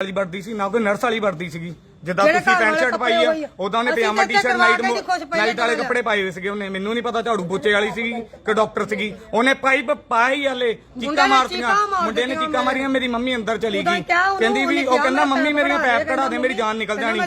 ਵਾਲੀ ਵਰਦੀ ਸੀ ਨਾ ਕੋਈ ਨਰਸ ਵਾਲੀ ਵਰਦੀ ਸੀਗੀ। ਜਿੱਦਾਂ ਤੁਸੀਂ ਪੈਂਟ ਸ਼ਰਟ ਪਾਈ ਆ। ਉਦਾਂ ਨੇ ਪਜਾਮਾ ਟੀ-ਸ਼ਰਟ ਨਾਈਟ ਨਾਈਟ ਵਾਲੇ। ਕੱਪੜੇ ਪਾਏ ਹੋਏ ਸੀਗੇ ਉਹਨੇ ਮੈਨੂੰ ਨਹੀਂ ਪਤਾ ਝਾੜੂ ਪੋਚੇ ਵਾਲੀ ਸੀਗੀ ਕਿ ਡਾਕਟਰ ਸੀਗੀ ਉਹਨੇ ਪਾਈਪ ਪਾਈ ਹਲੇ ਚੀਕਾਂ ਮਾਰਤੀਆਂ ਮੁੰਡੇ ਨੇ ਚੀਕਾਂ ਮਾਰੀਆਂ ਮੇਰੀ ਮੰਮੀ ਅੰਦਰ ਚਲੀ ਗਈ ਕਹਿੰਦੀ ਵੀ ਉਹ ਕਿਹਾ ਕਹਿੰਦਾ ਮੰਮੀ ਮੇਰੀਆਂ ਪੈਪ ਕਢਾ ਦੇ ਮੇਰੀ ਜਾਨ ਨਿਕਲ ਜਾਣੀ।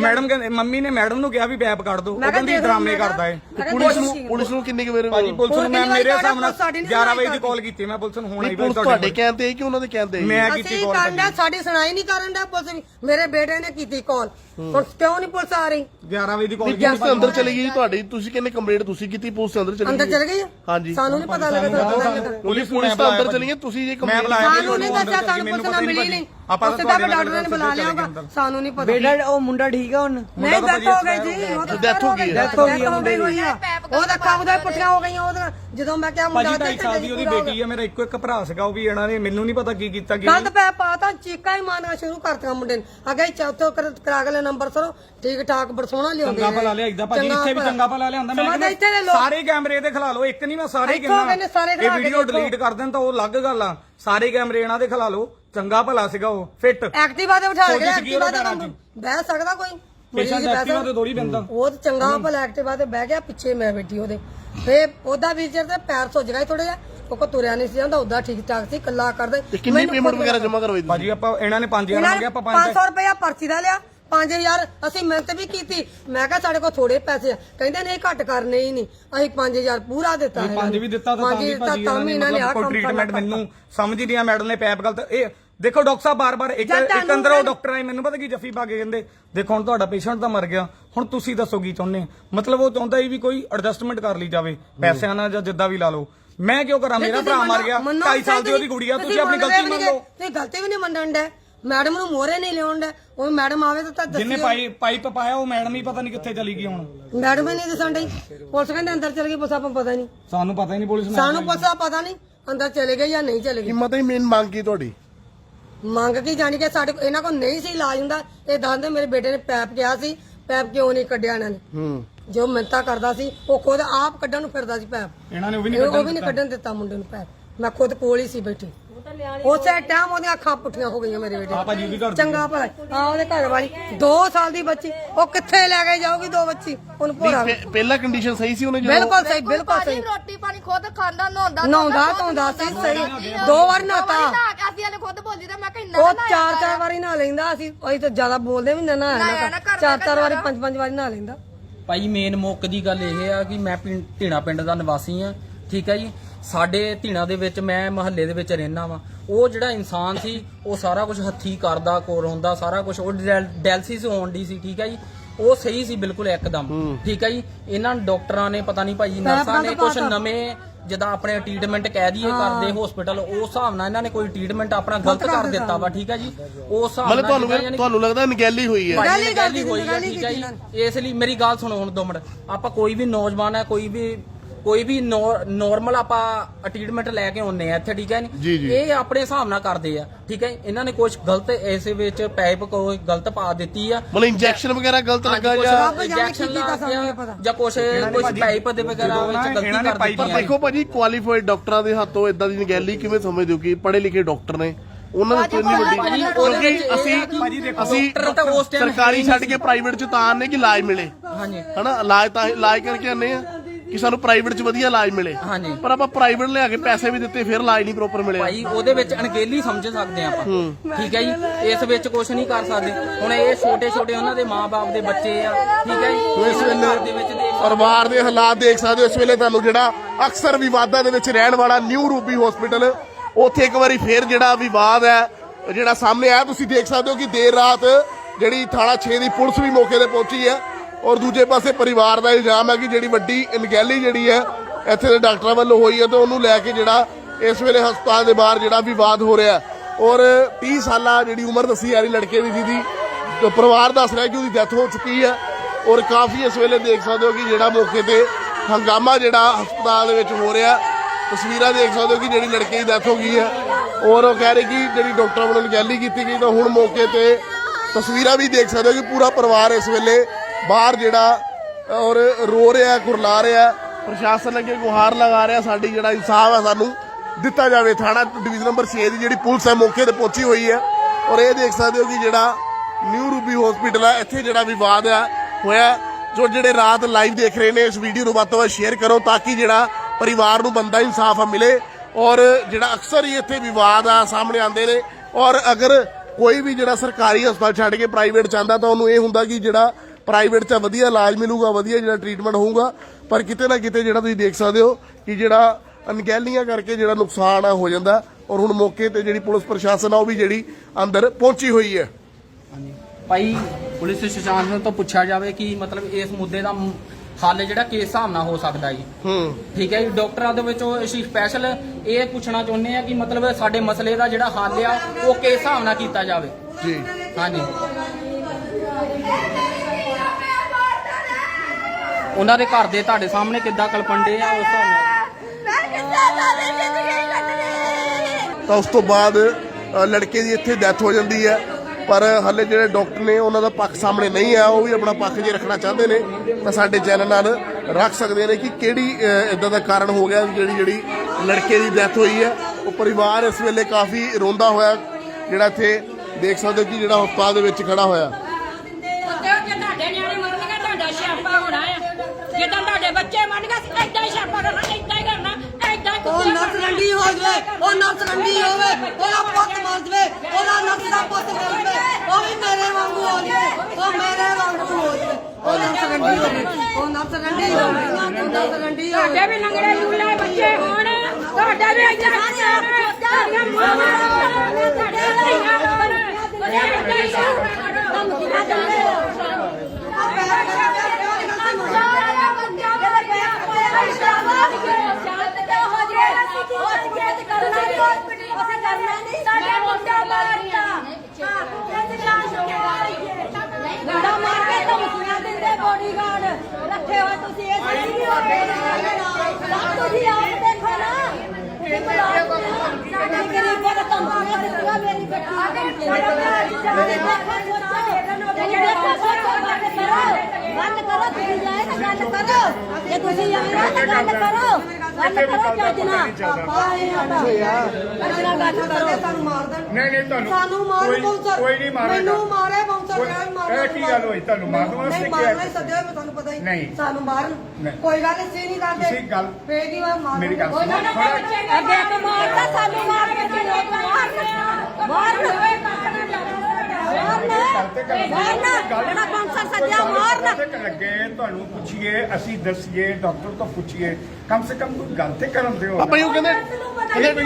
ਮੈਡਮ ਕਹਿੰਦੇ ਮੰਮੀ ਨੇ ਮੈਡਮ ਨੂੰ ਕਿਹਾ ਵੀ ਪੈਪ ਕੱਢ ਦੋ ਉਹ ਕਹਿੰਦੀ ਡਰਾਮੇ ਕਰਦਾ ਕਿਹਾ ਪੁਲਿਸ ਨੂੰ। ਪੁਲਿਸ ਨੂੰ ਕਿੰਨੀ ਕੁ ਵਾਰ ਭਾਜੀ ਪੁਲਿਸ ਨੂੰ ਮੈਂ ਮੇਰੇ ਨਹੀਂ 11 ਵਜੇ ਦੀ। ਕਾਲ ਕੀਤੀ ਮੈਂ ਪੁਲਿਸ ਨੂੰ ਹੁਣ ਆਈ ਪੁਲਿਸ ਤੁਹਾਡੇ ਕਹਿੰਦੇ ਕਿ ਉਹਨਾਂ ਦੇ ਕਹਿੰਦੇ ਮੈਂ ਕੀਤੀ ਕਾਲ ਸਾਡੀ ਸੁਣਾਈ ਨਹੀਂ ਕਰਨ ਦਾ ਪੁਲਿਸ ਮੇਰੇ ਬੇਟੇ ਨੇ ਕੀਤੀ ਕਾਲ on. ਹੁਣ ਕਿਉਂ ਨਹੀਂ ਪੁਲਿਸ ਆ ਰਹੀ? 11 ਵਜੇ ਦੀ ਕਾਲ ਨਹੀਂ ਪੁਲਿਸ ਤਾਂ ਅੰਦਰ ਚਲੀ ਗਈ ਤੁਹਾਡੀ ਤੁਸੀਂ ਕਹਿੰਦੇ ਕੰਪਲੇਂਟ ਤੁਸੀਂ ਕੀਤੀ ਪੁਲਿਸ ਅੰਦਰ ਚਲੀ ਅੰਦਰ ਗਈ। ਚਲ ਗਈ? ਹਾਂਜੀ। ਸਾਨੂੰ ਨਹੀਂ ਪਤਾ ਲੱਗਾ ਪੁਲਿਸ ਪੁਲਿਸ ਤਾਂ ਅੰਦਰ ਚਲੀ ਗਈ ਤੁਸੀਂ ਜੇ ਮੈਂ ਕੰਪਲੇਂਟ ਬੁਲਾਇਆ ਸਾਨੂੰ ਨਹੀਂ ਦੱਸਿਆ ਸਾਨੂੰ ਮੈਨੂੰ ਪੁਲਿਸ ਪਤਾ ਨਾਲ ਮਿਲੀ ਨਹੀਂ ਆਪਾਂ ਤਾਂ ਡਾਕਟਰ ਨੇ ਬੁਲਾ ਲਿਆ ਹੋਗਾ ਸਾਨੂੰ ਨਹੀਂ ਪਤਾ ਬੇਟਾ ਉਹ ਮੁੰਡਾ ਠੀਕ ਆ ਹੁਣ? ਨਹੀਂ ਡੈਥ ਹੋ ਗਈ ਜੀ ਉਹ ਤਾਂ Death ਹੋ ਗਈ ਹੈ। ਡੈਥ ਹੋ ਗਈ ਮੁੰਡੇ ਦੀ। ਉਹ ਤਾਂ ਕੰਮ ਦਾ ਪੁੱਠੀਆਂ ਹੋ ਗਈਆਂ ਉਹਦਾ ਜਦੋਂ ਮੈਂ ਕਿਹਾ ਮੁੰਡਾ ਭਾਜੀ 2.5 ਸਾਲ ਦੀ ਉਹਦੀ ਬੇਟੀ ਆ ਮੇਰਾ ਇੱਕੋ ਇੱਕ ਭਰਾ ਸੀਗਾ ਉਹ ਵੀ ਇਹਨਾਂ ਨੇ ਮੈਨੂੰ ਨਹੀਂ ਪਤਾ ਕੀ ਕੀਤਾ ਕੀ ਗੰਦ ਪੈ ਪਾਤਾ ਚੀਕਾਂ ਹੀ ਮਾਰਨਾ ਸ਼ੁਰੂ ਕਰਤੀਆਂ ਮੁੰਡੇ ਨੇ ਅਗੇ ਚੌਥੋ ਕਰ- ਕਰਾ ਕੇ ਲੈ ਨੰਬਰ ਸਰੋ ਠੀਕ ਠਾਕ ਬਰਸੋਣਾ ਲਿਆਉਂਦੇ ਚੰਗਾ ਭਲਾ ਲਿਆਈਦਾ ਭਾਜੀ ਇੱਥੇ ਵੀ ਚੰਗਾ ਭਲਾ ਲਿਆਂਦਾ ਮੈਂ ਕਹਿੰਦਾ ਸਾਰੇ ਕੈਮਰੇ ਤੇ ਖਿਲਾ ਲਓ ਇੱਕ ਨਹੀਂ ਮੈਂ ਸਾਰੇ ਕਹਿੰਦੇ ਇਹ ਵੀਡੀਓ। ਡਿਲੀਟ ਕਰ ਦੇਣ ਤਾਂ ਉਹ ਅਲੱਗ ਗੱਲ ਆ। ਸਾਰੇ ਕੈਮਰੇ ਇਹਨਾਂ ਦੇ ਖਿਲਾ ਲਓ ਚੰਗਾ ਭਲਾ ਸੀਗਾ ਉਹ ਫਿੱਟ। ਐਕਟਿਵਾ ਤੇ ਬਿਠਾ ਕੇ ਫੌਜੀ ਸੀਗੀ ਐਕਟਿਵਾ ਉਹਦੇ ਤੇ ਨਾਲ ਜੀ। ਬਹਿ ਸਕਦਾ ਕੋਈ? ਮਰੀਜ਼ ਪੇਸ਼ੈਂਟ ਬਹਿ ਐਕਟਿਵਾ ਤੇ ਸਕਦਾ। ਥੋੜੀ ਬੰਦਾ ਉਹ ਤਾਂ ਚੰਗਾ ਭਲਾ ਐਕਟਿਵਾ ਤੇ ਬਹਿ ਗਿਆ ਪਿੱਛੇ ਮੈਂ ਬੈਠੀ ਉਹਦੇ। ਫੇ ਉਹਦਾ ਵੀਚਰ ਤੇ ਪੈਰ ਸੁੱਜ ਗਏ ਥੋੜੇ ਜਿਹਾ ਉਹ ਕੋ ਤੁਰਿਆ ਨਹੀਂ ਸੀ ਜਾਂਦਾ ਉਹਦਾ ਠੀਕ ਠਾਕ ਸੀ ਕੱਲਾ ਕਰਦੇ। ਕਿੰਨੀ ਪੇਮੈਂਟ ਵਗੈਰਾ ਜਮ੍ਹਾਂ ਕਰਵਾਈ ਭਾਜੀ ਆਪਾਂ ਇਹਨਾਂ ਨੇ 5000 ਇਹਨਾਂ ਮੰਗਿਆ ਆਪਾਂ 5 500 ਰੁਪਇਆ ਪਰਚੀ ਦਾ ਲਿਆ। 5000 ਅਸੀਂ ਮਿਹਨਤ ਵੀ ਕੀਤੀ। ਮੈਂ ਕਿਹਾ ਸਾਡੇ ਕੋਲ ਥੋੜੇ ਪੈਸੇ ਆ। ਕਹਿੰਦੇ ਨਹੀਂ ਘੱਟ ਕਰਨੇ ਹੀ ਨਹੀਂ। ਅਸੀਂ 5000 ਪੂਰਾ ਦਿੱਤਾ ਇਹਨਾਂ ਪੰਜ। ਵੀ ਦਿੱਤਾ ਤਾਂ ਤਾਂ ਵੀ ਭਾਜੀ ਤਾਂ ਵੀ ਇਹਨਾਂ ਨੇ ਕੰਮ ਟ੍ਰੀਟਮੈਂਟ। ਮੈਨੂੰ ਸਮਝ ਹੀ ਨਹੀਂ ਆ ਮੈਡਮ ਨੇ ਪੈਪ ਗਲਤ ਇਹ ਦੇਖੋ ਡਾਕਟਰ ਸਾਹਿਬ ਬਾਰ-ਬਾਰ ਇੱਕ ਇੱਕ ਅੰਦਰ ਉਹ ਡਾਕਟਰ ਆਏ ਮੈਨੂੰ ਪਤਾ ਕੀ ਜੱਫੀ ਪਾ ਕੇ ਕਹਿੰਦੇ ਦੇਖੋ ਹੁਣ ਤੁਹਾਡਾ ਪੇਸ਼ੈਂਟ ਤਾਂ ਮਰ ਗਿਆ। ਹੁਣ ਤੁਸੀਂ ਦੱਸੋ ਕੀ ਚਾਹੁੰਦੇ ਆ? ਮਤਲਬ ਉਹ ਚਾਹੁੰਦਾ ਹੀ ਵੀ ਕੋਈ ਐਡਜਸਟਮੈਂਟ ਕਰ ਲਈ ਜਾਵੇ ਪੈਸਿਆਂ ਨਾਲ ਜਾਂ ਜਿੱਦਾਂ ਵੀ ਲਾ ਲਓ। ਮੈਂ ਕਿਉਂ ਕਰਾਂ? ਮੇਰਾ ਭਰਾ ਮਰ ਗਿਆ 2.5 ਸਾਲ ਦੀ ਉਹਦੀ ਕੁੜੀ ਆ ਤੁਸੀਂ ਆਪਣੀ ਗਲਤੀ ਮੰਨ ਲਓ। ਤੁਸੀਂ ਗਲਤੀ ਵੀ ਨਹੀਂ ਮੰਨਣ ਦੇ ਮੈਡਮ ਨੂੰ ਮੋਰੇ ਨਹੀਂ ਲਿਆਉਣ ਦੇ ਉਹ ਮੈਡਮ ਆਵੇ ਤਾਂ ਤਾਂ ਜਿੰਨੇ ਦੱਸਿਓ ਪਾਈ ਪਾਈਪ ਪਾਇਆ ਉਹ ਮੈਡਮ ਹੀ ਪਤਾ ਨਹੀਂ ਕਿੱਥੇ ਚਲੀ ਗਈ ਹੁਣ। ਮੈਡਮ ਹੀ ਨਹੀਂ ਦੱਸਣ ਡਈ। ਪੁਲਿਸ ਕਹਿੰਦੇ ਅੰਦਰ ਚਲ ਗਈ ਪੁਲਿਸ ਆਪਾਂ ਪਤਾ ਨਹੀਂ। ਸਾਨੂੰ ਪਤਾ ਹੀ ਨਹੀਂ ਪੁਲਿਸ ਨੇ ਸਾਨੂੰ ਪੁਲਿਸ ਦਾ ਪਤਾ ਨਹੀਂ ਅੰਦਰ ਚਲੇ ਗਏ ਜਾਂ ਨਹੀਂ ਚਲੇ ਗਏ। ਕੀਮਤ ਹੀ ਮੇਨ ਮੰਗ ਕੀ ਤੁਹਾਡੀ? ਮੰਗ ਕੀ ਜਾਣੀ ਕਿ ਸਾਡੇ ਕੋਲ ਇਹਨਾਂ ਕੋਲ ਨਹੀਂ ਸੀ ਇਲਾਜ ਹੁੰਦਾ। ਇਹ ਦੱਸਦੇ ਮੇਰੇ ਬੇਟੇ ਨੇ ਪੈਪ ਕਿਹਾ ਸੀ ਪੈਪ ਕਿਉਂ ਨਹੀਂ ਕੱਢਿਆ ਇਹਨਾਂ ਨੇ? ਹੂੰ। ਜੋ ਮਿੰਤਾ ਕਰਦਾ ਸੀ ਉਹ ਖੁਦ ਆਪ ਕੱਢਣ ਨੂੰ ਫਿਰਦਾ ਸੀ ਪੈਪ। ਇਹਨਾਂ ਨੇ ਉਹ ਵੀ ਨਹੀਂ ਉਹ ਵੀ ਕੱਢਣ ਦਿੱਤਾ ਮੁੰਡੇ ਨੂੰ ਪੈਪ। ਮੈਂ ਖੁਦ ਕੋਲ ਹੀ ਸੀ ਬੈਠੀ। ਉਸੇ ਟਾਈਮ ਉਹਦੀਆਂ ਅੱਖਾਂ ਪੁੱਠੀਆਂ ਹੋ ਗਈਆਂ ਮੇਰੇ ਬੇਟੇ। ਵੀ ਘਰ ਚੰਗਾ ਭਲਾ। ਆ ਉਹਦੇ ਘਰ ਵਾਲੀ। 2 ਸਾਲ ਦੀ ਬੱਚੀ। ਉਹ ਕਿੱਥੇ ਲੈ ਕੇ ਜਾਊਗੀ ਦੋ ਬੱਚੀ? ਉਹਨੂੰ ਭੋਰਾ ਪਹਿ- ਪਹਿਲਾਂ ਕੰਡੀਸ਼ਨ ਸਹੀ ਸੀ ਉਹਨੇ ਜਦੋਂ? ਬਿਲਕੁਲ ਸਹੀ ਬਿਲਕੁਲ ਸਹੀ। ਰੋਟੀ ਪਾਣੀ ਖੁਦ ਖਾਂਦਾ ਨਹਾਉਂਦਾ ਨਹਾਉਂਦਾ ਧੋਂਦਾ ਸੀ ਸਹੀ। ਦੋ ਵਾਰ ਨਹਾਤਾ। ਅਸੀਂ ਹਲੇ ਖੁਦ ਬੋਲੀ ਤਾਂ ਮੈਂ ਕਹਿੰਦਾ ਉਹ ਚਾਰ ਚਾਰ ਵਾਰੀ ਨਹਾ ਲੈਂਦਾ ਅਸੀਂ ਅਸੀਂ ਤਾਂ ਜ਼ਿਆਦਾ ਬੋਲਦੇ ਵੀ ਨਾ ਨਾ ਨਹਾਇਆ ਨਾ ਚਾਰ ਚਾਰ ਵਾਰੀ ਪੰਜ ਪੰਜ ਵਾਰੀ ਨਹਾ ਲੈਂਦਾ। ਭਾਈ ਮੇਨ ਮੁੱਕ ਦੀ ਗੱਲ ਇਹ ਆ ਕਿ ਮੈਂ ਪਿੰ- ਧੀਣਾ ਪਿੰਡ ਦਾ ਨਿਵਾਸੀ ਆ। ਠੀਕ ਹੈ ਜੀ? ਸਾਡੇ ਧੀਣਾ ਦੇ ਵਿੱਚ ਮੈਂ ਮਹੱਲੇ ਦੇ ਵਿੱਚ ਰਹਿਣਾ ਵਾਂ। ਉਹ ਜਿਹੜਾ ਇਨਸਾਨ ਸੀ ਉਹ ਸਾਰਾ ਕੁਝ ਹੱਥੀ ਕਰਦਾ ਕੋਰ ਹੁੰਦਾ ਸਾਰਾ ਕੁਝ ਉਹ ਡੈਲਸਿਸ ਹੋਣ ਦੀ ਸੀ ਠੀਕ ਹੈ ਜੀ? ਉਹ ਸਹੀ ਸੀ ਬਿਲਕੁਲ ਇੱਕਦਮ ਠੀਕ ਹੈ ਜੀ? ਇਹਨਾਂ ਡਾਕਟਰਾਂ ਨੇ ਪਤਾ ਨਹੀਂ ਭਾਈ ਨਰਸਾਂ ਨੇ ਕੁਝ ਨਵੇਂ ਜਿੱਦਾਂ ਆਪਣੇ ਟ੍ਰੀਟਮੈਂਟ ਕਹਿ ਦਈਏ ਕਰਦੇ ਹਸਪੀਟਲ ਉਸ ਹਿਸਾਬ ਨਾਲ ਇਹਨਾਂ ਨੇ ਕੋਈ ਟ੍ਰੀਟਮੈਂਟ ਆਪਣਾ ਗਲਤ ਕਰ ਦਿੱਤਾ ਵਾ ਠੀਕ ਹੈ ਜੀ? ਉਸ ਹਿਸਾਬ ਮਤਲਬ ਨਾਲ ਤੁਹਾਨੂੰ ਤੁਹਾਨੂੰ ਲੱਗਦਾ ਨਿਗੈਲੀ ਹੋਈ ਹੈ? ਭਾਈ ਗੱਲ ਹੀ ਨੇ ਗੱਲ ਹੀ ਕੀਤੀ, ਹੋਈ ਹੈ ਠੀਕ ਹੈ ਜੀ? ਇਸ ਲਈ ਮੇਰੀ ਗੱਲ ਸੁਣੋ ਹੁਣ ਦੋ ਮਿੰਟ। ਆਪਾਂ ਕੋਈ ਵੀ ਨੌਜਵਾਨ ਹੈ ਕੋਈ ਵੀ ਕੋਈ ਵੀ ਨਾਰਮਲ ਆਪਾਂ ਟ੍ਰੀਟਮੈਂਟ ਲੈ ਕੇ ਆਉਨੇ ਆ ਇੱਥੇ ਠੀਕ ਹੈ ਜੀ, ਨੀ? ਜੀ। ਇਹ ਆਪਣੇ ਹਿਸਾਬ ਨਾਲ ਕਰਦੇ ਆ ਠੀਕ ਹੈ? ਇਹਨਾਂ ਨੇ ਕੁਝ ਗਲਤ ਇਸੇ ਵਿੱਚ ਪਾਈਪ ਕੋਈ ਗਲਤ ਪਾ ਦਿੱਤੀ ਆ। ਮਤਲਬ ਇੰਜੈਕਸ਼ਨ ਵਗੈਰਾ ਗਲਤ ਲੱਗਾ ਜਾਂ ਰੱਬ ਜਾਣੇ ਕੀ ਕੀਤਾ ਸਾਨੂੰ ਨਹੀਂ ਪਤਾ। ਜਾਂ ਕੁਝ ਕੁਝ ਪਾਈਪ ਦੇ ਵਗੈਰਾ ਵਿੱਚ ਗਲਤੀ ਇਹਨਾਂ ਨੇ ਕਰ ਪਾਈਪ ਪਰ ਦਿੱਤੀ ਦੇਖੋ ਭਾਜੀ ਕੁਆਲੀਫਾਈਡ ਡਾਕਟਰਾਂ ਦੇ ਹੱਥੋਂ ਇਦਾਂ ਦੀ ਨਿਗੈਲੀ ਕਿਵੇਂ ਸਮਝਦੇ ਹੋ ਕਿ ਪੜ੍ਹੇ ਲਿਖੇ ਡਾਕਟਰ ਨੇ? ਉਹਨਾਂ ਦੇ ਤੋਂ ਇੰਨੀ ਵੱਡੀ ਵਿੱਚ ਕਿਉਂਕਿ ਅਸੀਂ ਕਿ ਭਾਜੀ ਦੇਖੋ, ਅਸੀਂ ਡਾਕਟਰ ਤਾਂ ਉਸ time ਸਰਕਾਰੀ ਛੱਡ ਕੇ ਪ੍ਰਾਈਵੇਟ ਚ ਤਾਂ ਆਨੇ ਕਿ ਇਲਾਜ ਮਿਲੇ। ਹਾਂਜੀ। ਹਨਾ? ਇਲਾਜ ਤਾਂ ਇਲਾਜ ਕਰਕੇ ਆਨੇ ਆ। ਕਿ ਸਾਨੂੰ ਪ੍ਰਾਈਵੇਟ ਚ ਵਧੀਆ ਇਲਾਜ ਮਿਲੇ। ਹਾਂਜੀ। ਪਰ ਆਪਾਂ ਪ੍ਰਾਈਵੇਟ ਲਿਆ ਕੇ ਪੈਸੇ ਵੀ ਦਿੱਤੇ ਫਿਰ ਇਲਾਜ ਨਹੀਂ ਪ੍ਰੋਪਰ ਮਿਲਿਆ। ਭਾਈ ਉਹਦੇ ਵਿੱਚ ਅਣਗਹਿਲੀ ਸਮਝ ਸਕਦੇ ਆ ਆਪਾਂ। ਠੀਕ ਹੈ ਜੀ? ਇਸ ਵਿੱਚ ਕੁਝ ਨਹੀਂ ਕਰ ਸਕਦੇ। ਹੁਣ ਇਹ ਛੋਟੇ ਛੋਟੇ ਉਹਨਾਂ ਦੇ ਮਾਪੇ ਦੇ ਬੱਚੇ ਆ ਠੀਕ ਹੈ ਜੀ? ਇਸ ਘਰ ਦੇ ਵਿੱਚ ਦੇਖ ਪਰਿਵਾਰ ਦੇ ਹਾਲਾਤ ਦੇਖ ਸਕਦੇ ਹੋ। ਇਸ ਵੇਲੇ ਤੁਹਾਨੂੰ ਜਿਹੜਾ ਅਕਸਰ ਵਿਵਾਦਾਂ ਦੇ ਵਿੱਚ ਰਹਿਣ ਵਾਲਾ ਨਿਊ ਰੂਬੀ ਹਸਪੀਟਲ ਉੱਥੇ ਇੱਕ ਵਾਰੀ ਫੇਰ ਜਿਹੜਾ ਵਿਵਾਦ ਹੈ ਜਿਹੜਾ ਸਾਹਮਣੇ ਆਇਆ ਤੁਸੀਂ ਦੇਖ ਸਕਦੇ ਹੋ ਕਿ ਦੇਰ ਰਾਤ ਜਿਹੜੀ ਥਾਣਾ 6 ਦੀ ਪੁਲਿਸ ਵੀ ਮੌਕੇ ਤੇ ਪਹੁੰਚੀ ਹੈ। ਔਰ ਦੂਜੇ ਪਾਸੇ ਪਰਿਵਾਰ ਦਾ ਇਲਜ਼ਾਮ ਹੈ ਕਿ ਜਿਹੜੀ ਵੱਡੀ ਅਣਗਹਿਲੀ ਜਿਹੜੀ ਹੈ, ਇੱਥੇ ਦੇ ਡਾਕਟਰਾਂ ਵੱਲੋਂ ਹੋਈ ਹੈ ਤੇ ਉਹਨੂੰ ਲੈ ਕੇ ਜਿਹੜਾ ਇਸ ਵੇਲੇ ਹਸਪਤਾਲ ਦੇ ਬਾਹਰ ਜਿਹੜਾ ਵਿਵਾਦ ਹੋ ਰਿਹਾ ਔਰ 30 ਸਾਲਾ ਜਿਹੜੀ ਉਮਰ ਦੱਸੀ ਜਾ ਰਹੀ ਲੜਕੇ ਦੀ ਜਿਹਦੀ ਜੋ ਪਰਿਵਾਰ ਦੱਸ ਰਿਹਾ ਕਿ ਉਹਦੀ ਡੈਥ ਹੋ ਚੁੱਕੀ ਹੈ। ਔਰ ਕਾਫੀ ਇਸ ਵੇਲੇ ਦੇਖ ਸਕਦੇ ਹੋ ਕਿ ਜਿਹੜਾ ਮੌਕੇ ਤੇ ਹੰਗਾਮਾ ਜਿਹੜਾ ਹਸਪਤਾਲ ਦੇ ਵਿੱਚ ਹੋ ਰਿਹਾ, ਤਸਵੀਰਾਂ ਦੇਖ ਸਕਦੇ ਹੋ ਕਿ ਜਿਹੜੀ ਲੜਕੇ ਦੀ ਡੈਥ ਹੋ ਗਈ ਹੈ। ਔਰ ਉਹ ਕਹਿ ਰਹੇ ਕਿ ਜਿਹੜੀ ਡਾਕਟਰਾਂ ਵੱਲੋਂ ਨਿਗਹਿਲੀ ਕੀਤੀ ਗਈ ਤਾਂ ਹੁਣ ਮੌਕੇ ਤੇ ਤਸਵੀਰਾਂ ਵੀ ਦੇਖ ਸਕਦੇ ਹੋ ਕਿ ਪੂਰਾ ਪਰਿਵਾਰ ਇਸ ਵੇਲੇ ਬਾਹਰ ਜਿਹੜਾ ਔਰ ਰੋ ਰਿਹਾ ਕੁਰਲਾ ਰਿਹਾ, ਪ੍ਰਸ਼ਾਸਨ ਅੱਗੇ ਗੁਹਾਰ ਲਗਾ ਰਿਹਾ, ਸਾਡੀ ਜਿਹੜਾ ਇਨਸਾਫ ਹੈ ਸਾਨੂੰ ਦਿੱਤਾ ਜਾਵੇ। ਥਾਣਾ ਡਿਵੀਜ਼ਨ ਨੰਬਰ 6 ਦੀ ਜਿਹੜੀ ਪੁਲਿਸ ਹੈ, ਮੌਕੇ ਤੇ ਪਹੁੰਚੀ ਹੋਈ ਹੈ। ਔਰ ਇਹ ਦੇਖ ਸਕਦੇ ਹੋ ਕਿ ਜਿਹੜਾ ਨਿਊ ਰੂਬੀ ਹਸਪੀਟਲ ਹੈ ਇੱਥੇ ਜਿਹੜਾ ਵਿਵਾਦ ਆ, ਹੋਇਆ ਜੋ ਜਿਹੜੇ ਰਾਤ ਲਾਈਵ ਦੇਖ ਰਹੇ ਨੇ, ਇਸ ਵੀਡੀਓ ਨੂੰ ਵੱਧ ਤੋਂ ਵੱਧ ਸ਼ੇਅਰ ਕਰੋ ਤਾਂ ਕਿ ਜਿਹੜਾ ਪਰਿਵਾਰ ਨੂੰ ਬੰਦਾ ਇਨਸਾਫ ਮਿਲੇ। ਔਰ ਜਿਹੜਾ ਅਕਸਰ ਹੀ ਇੱਥੇ ਵਿਵਾਦ ਆ, ਸਾਹਮਣੇ ਆਉਂਦੇ ਨੇ। ਔਰ ਅਗਰ ਕੋਈ ਵੀ ਜਿਹੜਾ ਸਰਕਾਰੀ ਹਸਪਤਾਲ ਛੱਡ ਕੇ ਪ੍ਰਾਈਵੇਟ ਚਾਹੁੰਦਾ ਤਾਂ ਉਹਨੂੰ ਇਹ ਹੁੰਦਾ ਕਿ ਜਿਹੜਾ ਪ੍ਰਾਈਵੇਟ 'ਚ ਵਧੀਆ ਇਲਾਜ ਮਿਲੂਗਾ ਵਧੀਆ ਜਿਹੜਾ ਟ੍ਰੀਟਮੈਂਟ ਹੋਊਗਾ ਪਰ ਕਿਤੇ ਨਾ ਕਿਤੇ ਜਿਹੜਾ ਤੁਸੀਂ ਦੇਖ ਸਕਦੇ ਹੋ ਕਿ ਜਿਹੜਾ ਅਣਗਹਿਲੀਆਂ ਕਰਕੇ ਜਿਹੜਾ ਨੁਕਸਾਨ ਆ ਹੋ ਜਾਂਦਾ। ਔਰ ਹੁਣ ਮੌਕੇ ਤੇ ਜਿਹੜੀ ਪੁਲਿਸ ਪ੍ਰਸ਼ਾਸਨ ਆ ਉਹ ਵੀ ਜਿਹੜੀ ਅੰਦਰ ਪਹੁੰਚੀ ਹੋਈ ਹੈ। ਭਾਈ ਪੁਲਿਸ ਪ੍ਰਸ਼ਾਸਨ ਤੋਂ ਪੁੱਛਿਆ ਜਾਵੇ ਕਿ ਮਤਲਬ ਇਸ ਮੁੱਦੇ ਦਾ ਹੱਲ ਜਿਹੜਾ ਕਿਸ ਹਿਸਾਬ ਨਾਲ ਹੋ ਸਕਦਾ ਜੀ? ਹੂੰ। ਠੀਕ ਹੈ ਜੀ ਡਾਕਟਰਾਂ ਦੇ ਵਿੱਚੋਂ ਅਸੀਂ ਸਪੈਸ਼ਲ ਇਹ ਪੁੱਛਣਾ ਚਾਹੁੰਦੇ ਆ ਕਿ ਮਤਲਬ ਸਾਡੇ ਮਸਲੇ ਦਾ ਜਿਹੜਾ ਹੱਲ ਆ ਉਹ ਕਿਸ ਹਿਸਾਬ ਨਾਲ ਕੀਤਾ ਜਾਵੇ? ਜੀ। ਹਾਂਜੀ। ਉਹਨਾਂ ਦੇ ਘਰ ਦੇ ਤੁਹਾਡੇ ਸਾਹਮਣੇ ਕਿੱਦਾਂ ਕਲਪੰਡੇ ਆ ਉਸ ਹਿਸਾਬ ਨਾਲ? ਤਾਂ ਉਸ ਤੋਂ ਬਾਅਦ ਲੜਕੇ ਦੀ ਇੱਥੇ ਡੈਥ ਹੋ ਜਾਂਦੀ ਹੈ। ਪਰ ਹੱਲੇ ਜਿਹੜੇ ਡਾਕਟਰ ਨੇ ਉਹਨਾਂ ਦਾ ਪੱਖ ਸਾਹਮਣੇ ਨਹੀਂ ਆ ਉਹ ਵੀ ਆਪਣਾ ਪੱਖ ਜੇ ਰੱਖਣਾ ਚਾਹੁੰਦੇ ਨੇ ਤਾਂ ਸਾਡੇ ਚੈਨਲ ਨਾਲ ਰੱਖ ਸਕਦੇ ਨੇ ਕਿ ਕਿਹੜੀ ਇਦਾਂ ਦਾ ਕਾਰਨ ਹੋ ਗਿਆ ਜਿਹੜੀ ਜਿਹੜੀ ਲੜਕੇ ਦੀ ਡੈਥ ਹੋਈ ਹੈ। ਉਹ ਪਰਿਵਾਰ ਇਸ ਵੇਲੇ ਕਾਫੀ ਰੋਂਦਾ ਹੋਇਆ ਜਿਹੜਾ ਇੱਥੇ ਦੇਖ ਸਕਦੇ ਹੋ ਕਿ ਜਿਹੜਾ ਹਸਪਤਾਲ ਦੇ ਵਿੱਚ ਖੜਾ ਹੋਇਆ ਉੱਤੇ ਜੇ ਤੁਹਾਡੇ ਨਿਆਣੇ ਮਰਨਗੇ ਤੁਹਾਡਾ ਸਿਆਪਾ ਹੋਣਾ ਆ ਜਿੱਦਾਂ ਤੁਹਾਡੇ ਬੱਚੇ ਮਰਨਗੇ ਏਦਾਂ ਹੀ ਸਿਆਪਾ ਕਰਨਾ ਏਦਾਂ ਹੀ ਕਰਨਾ ਏਦਾਂ ਹੀ ਉਹ ਨਰਸ ਰੰਡੀ ਹੋ ਜਵੇ ਉਹ ਨਰਸ ਰੰਡੀ ਹੋਵੇ ਉਹਦਾ ਪੁੱਤ ਮਰ ਜਵੇ ਉਹਦਾ ਨਰਸ ਦਾ ਪੁੱਤ ਮਰ ਜਵੇ ਉਹ ਵੀ ਮੇਰੇ ਵਾਂਗੂ ਹੋ ਜਵੇ ਉਹ ਮੇਰੇ ਵਾਂਗੂ ਹੋ ਜਵੇ। ਉਹ ਨਰਸ ਰੰਡੀ ਹੋਵੇ ਉਹ ਨਰਸ ਰੰਡੀ ਹੋਵੇ ਉਹ ਨਰਸ ਰੰਡੀ ਹੋਵੇ। ਤੁਹਾਡੇ ਵੀ ਲੰਗੜੇ ਲੂਲੇ ਬੱਚੇ ਹੋਣ ਤੁਹਾਡੇ ਵੀ ਏਦਾਂ ਬੱਚੇ ਹੋਣ ਤੁਹਾਡੀਆਂ ਮਾਵਾਂ ਹੋਣ ਤੁਹਾਡੇ ਧੀਆਂ ਹੋਣ ਉਹਦੇ ਏਦਾਂ ਹੀ ਧਮਕੀਆਂ ਦਿੰਦੇ ਲੜਾ ਮਾਰ ਕੇ ਧਮਕੀਆਂ ਦਿੰਦੇ ਬੋਡੀਗਾਰਡ ਰੱਖੇ ਹੋਏ ਤੁਸੀਂ ਇਹ ਸਹੀ ਨਹੀਂ ਹੋ ਤੁਸੀਂ ਗਰੀਬਾਂ ਦਾ ਕਰੋ ਤੁਸੀਂ ਗੱਲ ਕਰੋ। ਜੇ ਤੁਸੀਂ ਆਏ ਨਾ ਤਾਂ ਗੱਲ ਕਰੋ। ਗੱਲ ਕਰੋ ਚੱਜ ਨਾਲ। ਪਾਪਾ ਆਏ ਸਾਡਾ ਚੱਜ ਨਾਲ ਗੱਲ ਕਰੋ। ਸਾਨੂੰ ਮਾਰ ਦੇਣ ਨਹੀਂ ਨਹੀਂ ਤੁਹਾਨੂੰ ਸਾਨੂੰ ਮਾਰ ਕੋਈ- ਬੌਂਸਰ ਕੋਈ ਨਹੀਂ ਮਾਰੇਗਾ। ਮੈਨੂੰ ਮਾਰੇ ਬੌਂਸਰ ਕੋਈ- ਕਹਿਣ ਮਾਰੇ ਇਹ ਕੀ ਗੱਲ ਹੋਈ? ਤੁਹਾਨੂੰ ਮਾਰਨ ਵਾਸਤੇ ਨਹੀਂ ਕਿਹਾ? ਮਾਰਨਾ ਹੀ ਸੱਦਿਆ ਮੈਂ ਤੁਹਾਨੂੰ ਪਤਾ ਹੀ। ਨਹੀਂ। ਸਾਨੂੰ ਮਾਰਨ। ਕੋਈ ਗੱਲ ਸੀ ਨਹੀਂ ਕਰਦੇ। ਤੁਸੀਂ ਗੱਲ- ਫੇਰ ਕੀ ਵਾ ਮਾਰ। ਮੇਰੀ ਗੱਲ ਉਹਨਾਂ ਨੇ ਥੋੜ੍ਹਾ- ਅੱਗੇ ਤੋਂ ਮਾਰਦਾ ਸਾਨੂੰ ਮਾਰ ਕੇ ਤੇ ਲੋਕ ਮਾਰਨ ਮਾਰਨ ਮਾਰਨ ਜਿਹੜਾ ਸੱਜਿਆ ਮਾਰਨ। ਲੱਗੇ ਤੁਹਾਨੂੰ ਪੁੱਛੀਏ ਅਸੀਂ ਦੱਸੀਏ ਡਾਕਟਰ ਤੋਂ ਪੁੱਛੀਏ। ਕਮ ਸੇ ਕਮ ਕੋਈ ਕਰਨ ਦਿਓ। ਆਪਾਂ ਉਹ ਕਹਿੰਦੇ ਕਹਿੰਦੇ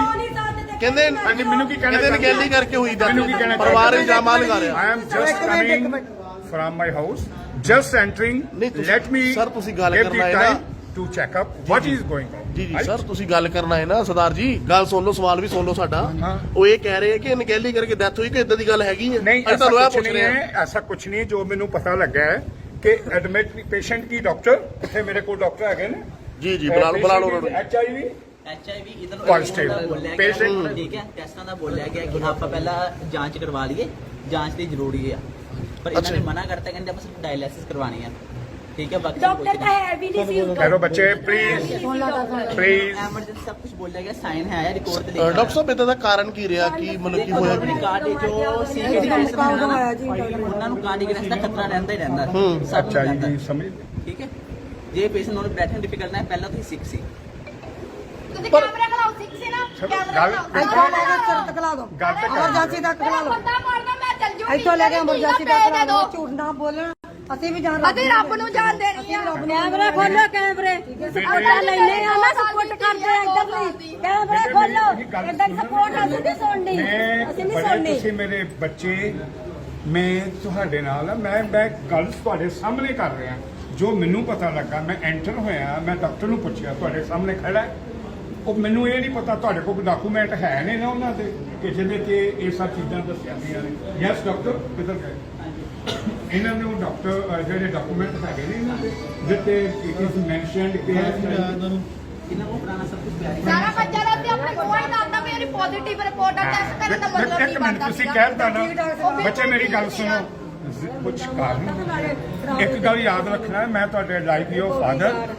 ਕਹਿੰਦੇ ਹਾਂਜੀ, ਮੈਨੂੰ ਕੀ ਕਹਿਣਾ ਕਹਿੰਦੇ ਨਗੈਲੀ ਕਰਕੇ ਹੋਈ death। ਮੈਨੂੰ ਕੀ ਕਹਿਣਾ ਪਰਿਵਾਰ ਇਲਜ਼ਾਮਾਂ ਲਗਾ ਰਿਹਾ। I am just coming from my house just entering let me sir, ਤੁਸੀਂ ਗੱਲ ਕਰਨਾ ਹੈ ਨਾ। To check up what is going on ਜੀ ਜੀ। ਸਰ ਤੁਸੀਂ ਗੱਲ ਕਰਨਾ ਹੈ ਨਾ ਸਰਦਾਰ ਜੀ। ਗੱਲ ਸੁਣ ਲਓ ਸਵਾਲ ਵੀ ਸੁਣ ਲਓ ਸਾਡਾ। ਹਾਂ। ਉਹ ਇਹ ਕਹਿ ਰਹੇ ਕਿ ਨਕੈਲੀ ਕਰਕੇ ਡੈਥ ਹੋਈ ਕਿ ਇਦਾਂ ਦੀ ਗੱਲ ਹੈਗੀ ਹੈ ਨਹੀਂ ਅਸੀਂ ਐਸਾ ਤੁਹਾਨੂੰ ਇਹ ਕੁਝ ਪੁੱਛ ਨਹੀਂ ਰਹੇ ਹਾਂ ਹੈ ਐਸਾ ਕੁਝ ਨਹੀਂ ਜੋ ਮੈਨੂੰ ਪਤਾ ਲੱਗਾ ਹੈ ਕਿ ਐਡਮਿਟ ਪੇਸ਼ੈਂਟ ਕੀ ਡਾਕਟਰ ਇੱਥੇ ਮੇਰੇ ਕੋਲ ਡਾਕਟਰ ਹੈਗੇ ਨੇ। ਜੀ ਜੀ ਬੁਲਾ ਲਓ ਬੁਲਾ ਲਓ ਉਹਨਾਂ ਨੂੰ। ਐਚ ਆਈ ਵੀ ਐਚਆਈਵੀ ਇਧਰ Positive. ਬੋਲਿਆ Patient- ਗਿਆ ਠੀਕ ਹੈ ਟੈਸਟਾਂ ਦਾ ਬੋਲਿਆ ਗਿਆ ਕਿ ਆਪਾਂ ਪਹਿਲਾਂ ਜਾਂਚ ਕਰਵਾ ਲਈਏ ਜਾਂਚ ਦੀ ਜ਼ਰੂਰੀ ਹੈ ਪਰ ਇਹਨਾਂ ਨੇ। ਮਨਾ ਕਰਤਾ ਕਹਿੰਦੇ ਆਪਾਂ ਸਿਰਫ ਡਾਇਲਿਸਿਸ ਕਰਵਾਣੀ ਹੈ ਠੀਕ ਹੈ ਬਾਕੀ ਡਾਕਟਰ ਤਾਂ ਹੈ ਵੀ ਨਹੀਂ ਸੀ ਕਰੋ ਬੱਚੇ ਪਲੀਜ਼ ਪਲੀਜ਼ ਐਮਰਜੈਂਸੀ ਸਭ ਕੁਝ ਬੋਲਿਆ ਗਿਆ ਸਾਈਨ ਹੈ ਰਿਕਾਰਡ ਤੇ ਲਿਖਿਆ ਡਾਕਟਰ ਸਾਹਿਬ ਇਦਾਂ ਦਾ ਕਾਰਨ ਕੀ ਰਿਹਾ ਕਿ ਮਤਲਬ ਕੀ ਹੋਇਆ ਕੀ ਕਾਰਡ ਜੋ ਸੀਕ੍ਰੀਟ ਉਹਨਾਂ ਨੂੰ ਕਾਰਡੀਅਕ ਦਾ ਖਤਰਾ ਰਹਿੰਦਾ ਹੀ ਰਹਿੰਦਾ ਸਭ ਅੱਛਾ ਰਹਿੰਦਾ। ਜੀ ਸਮਝ ਠੀਕ ਹੈ? ਜੇ ਪੇਸ਼ੈਂਟ ਨੂੰ ਬ੍ਰੈਥਿੰਗ ਡਿਫਿਕਲਟ ਹੈ ਪਹਿਲਾਂ ਤੁਸੀਂ ਸਿੱਖ ਸੀ। ਤੁਸੀਂ ਕੈਮਰਾ ਖਲਾਓ ਸਿੱਖ ਸੀ ਨਾ ਚਲੋ, ਕੈਮਰਾ ਗੱਲ- ਖਲਾਓ। ਇੱਥੋਂ ਲੈ ਕੇ ਦੋ ਗੱਲ ਤਾਂ ਕਰ- ਐਮਰਜੈਂਸੀ ਤੱਕ ਖਲਾ ਲਓ ਬੰਦਾ ਮਾਰਦਾ ਮੈਂ ਚੱਲ ਜੂਗੀ ਇੱਥੋਂ ਲੈ ਕੇ ਐਮਰਜੈਂਸੀ ਤੱਕ ਖਲਾ ਦੇ ਲਓ ਦਿਓ। ਝੂਠ ਨਾ ਬੋਲਣਾ। ਅਸੀਂ ਵੀ ਜਾਣ ਅਸੀਂ ਰੱਬ ਨੂੰ ਜਾਣ ਦੇਣੀ ਆ। ਕੈਮਰੇ ਖੋਲੋ ਕੈਮਰੇ। ਸਪੋਰਟਾਂ ਲੈਨੇ ਆ ਨਾ ਸਪੋਰਟ ਕਰਦੇ ਆ ਇਧਰਲੀ। ਕੈਮਰੇ ਖੋਲੋ। ਇਧਰ ਸਪੋਰਟ ਅਸੀਂ ਨਹੀਂ ਸੁਣਨੀ। ਅਸੀਂ ਨਹੀਂ ਸੁਣਨੀ। ਤੁਸੀਂ ਮੇਰੇ ਬੱਚੇ ਮੈਂ ਤੁਹਾਡੇ ਨਾਲ ਆ, ਮੈਂ ਮੈਂ ਗੱਲ ਤੁਹਾਡੇ ਸਾਹਮਣੇ ਕਰ ਰਿਹਾ। ਜੋ ਮੈਨੂੰ ਪਤਾ ਲੱਗਾ ਮੈਂ ਐਂਟਰ ਹੋਇਆ ਮੈਂ ਡਾਕਟਰ ਨੂੰ ਪੁੱਛਿਆ ਤੁਹਾਡੇ ਸਾਹਮਣੇ ਖੜਾ ਹੈ। ਉਹ ਮੈਨੂੰ ਇਹ ਨਹੀਂ ਪਤਾ ਤੁਹਾਡੇ ਕੋਲ ਡਾਕੂਮੈਂਟ ਹੈ ਨੇ ਨਾ ਉਹਨਾਂ ਦੇ ਕਿ ਜਿਹਦੇ ਤੇ ਇਹ ਸਭ ਚੀਜ਼ਾਂ ਦੱਸੀਆਂ ਗਈਆਂ ਨੇ। ਯੈਸ ਡਾਕਟਰ ਕਿੱਧਰ ਗਏ? ਇਹਨਾਂ ਦੇ ਉਹ ਡਾਕਟਰ ਜਿਹੜੇ ਡਾਕੂਮੈਂਟ ਹੈਗੇ ਨੇ ਇਹਨਾਂ ਦੇ ਜਿੱਤੇ ਇਟ ਇਜ਼ ਮੈਂਸ਼ਨਡ ਕਿ ਇਹਨਾਂ ਨੂੰ। ਪੁਰਾਣਾ ਸਭ ਕੁਝ ਪਿਆਰੀ ਸਾਰਾ ਬੱਚਾ ਦਾ ਤੇ ਆਪਣੇ ਕੋਲ ਹੀ ਦੱਸਦਾ ਵੀ ਇਹਦੀ ਪੋਜ਼ਿਟਿਵ ਰਿਪੋਰਟ ਆ ਟੈਸਟ ਕਰਨ ਦਾ ਮਤਲਬ ਮਿੰਟ ਬਣਦਾ ਤੁਸੀਂ। ਕਹਿਤਾ ਨਾ ਬੱਚੇ ਮੇਰੀ ਗੱਲ ਸੁਣੋ। ਕੁਛ ਕਾਰਨ ਇੱਕ ਗੱਲ ਯਾਦ ਰੱਖਣਾ ਮੈਂ ਤੁਹਾਡੇ ਲਾਈਕ ਯੋਰ। ਫਾਦਰ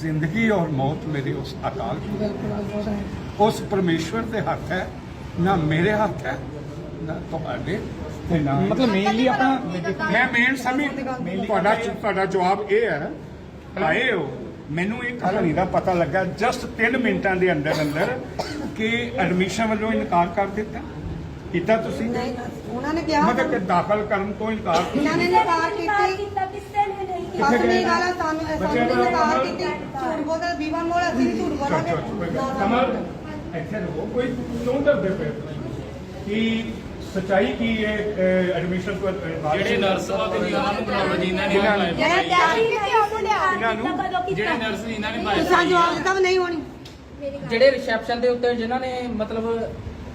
ਜ਼ਿੰਦਗੀ ਔਰ ਮੌਤ ਮੇਰੇ ਉਸ ਅਕਾਲ ਉਸ ਪਰਮੇਸ਼ਵਰ ਦੇ ਹੱਥ ਹੈ ਨਾ ਮੇਰੇ ਹੱਥ ਹੈ ਨਾ ਤੁਹਾਡੇ। ਤੇ ਨਾ। ਮਤਲਬ ਮੇਨਲੀ ਆਪਣਾ ਮੈਂ ਮੇਨ ਸਮਝ ਤੁਹਾਡਾ ਤੁਹਾਡਾ ਜਵਾਬ ਇਹ ਹੈ ਆਏ ਹੋ। ਮੈਨੂੰ ਇੱਕ ਕਹਾਣੀ ਦਾ ਪਤਾ ਲੱਗਾ ਜਸਟ 3 ਮਿੰਟਾਂ ਦੇ ਅੰਦਰ ਅੰਦਰ ਕਿ ਐਡਮਿਸ਼ਨ ਵੱਲੋਂ ਇਨਕਾਰ ਕਰ ਦਿੱਤਾ। ਕੀਤਾ ਤੁਸੀਂ? ਨਹੀਂ ਉਹਨਾਂ ਨੇ ਕਿਹਾ ਮਤਲਬ ਕਿ ਦਾਖਲ ਕਰਨ ਤੋਂ ਇਨਕਾਰ ਇਹਨਾਂ ਨੇ ਨਕਾਰ ਕੀਤੀ। ਕਿਸੇ ਨੇ ਨਹੀਂ ਅਸਲੀ ਗੱਲ ਹੈ, ਸਾਨੂੰ ਸਾਨੂੰ ਵੀ ਨਕਾਰ ਕੀਤੀ। ਝੂਠ ਬੋਲਦੇ ਵੀਵਾਂ ਮੋਲ ਅਸੀਂ ਝੂਠ ਬੋਲਾਂਗੇ। ਕਮਲ ਇੱਥੇ ਰਹੋ ਕੋਈ ਕਿਉਂ ਡਰਦੇ ਪਏ? ਕਿ ਸਚਾਈ ਕੀ ਹੈ ਐਡਮਿਸ਼ਨ ਤੋਂ ਜਿਹੜੇ ਨਰਸ ਜਿਹੜਾ ਤਿਆਰੀ ਨਹੀਂ ਉਹਨੂੰ ਲਿਆ ਜਿਹੜੇ ਨਰਸ ਇਹਨਾਂ ਨੇ ਤੁਸੀਂ ਜਵਾਬ ਦਿੱਤਾ ਵੀ ਨਹੀਂ ਹੋਣੀ। ਜਿਹੜੇ ਰਿਸੈਪਸ਼ਨ ਦੇ ਉੱਤੇ ਜਿਨ੍ਹਾਂ ਨੇ ਮਤਲਬ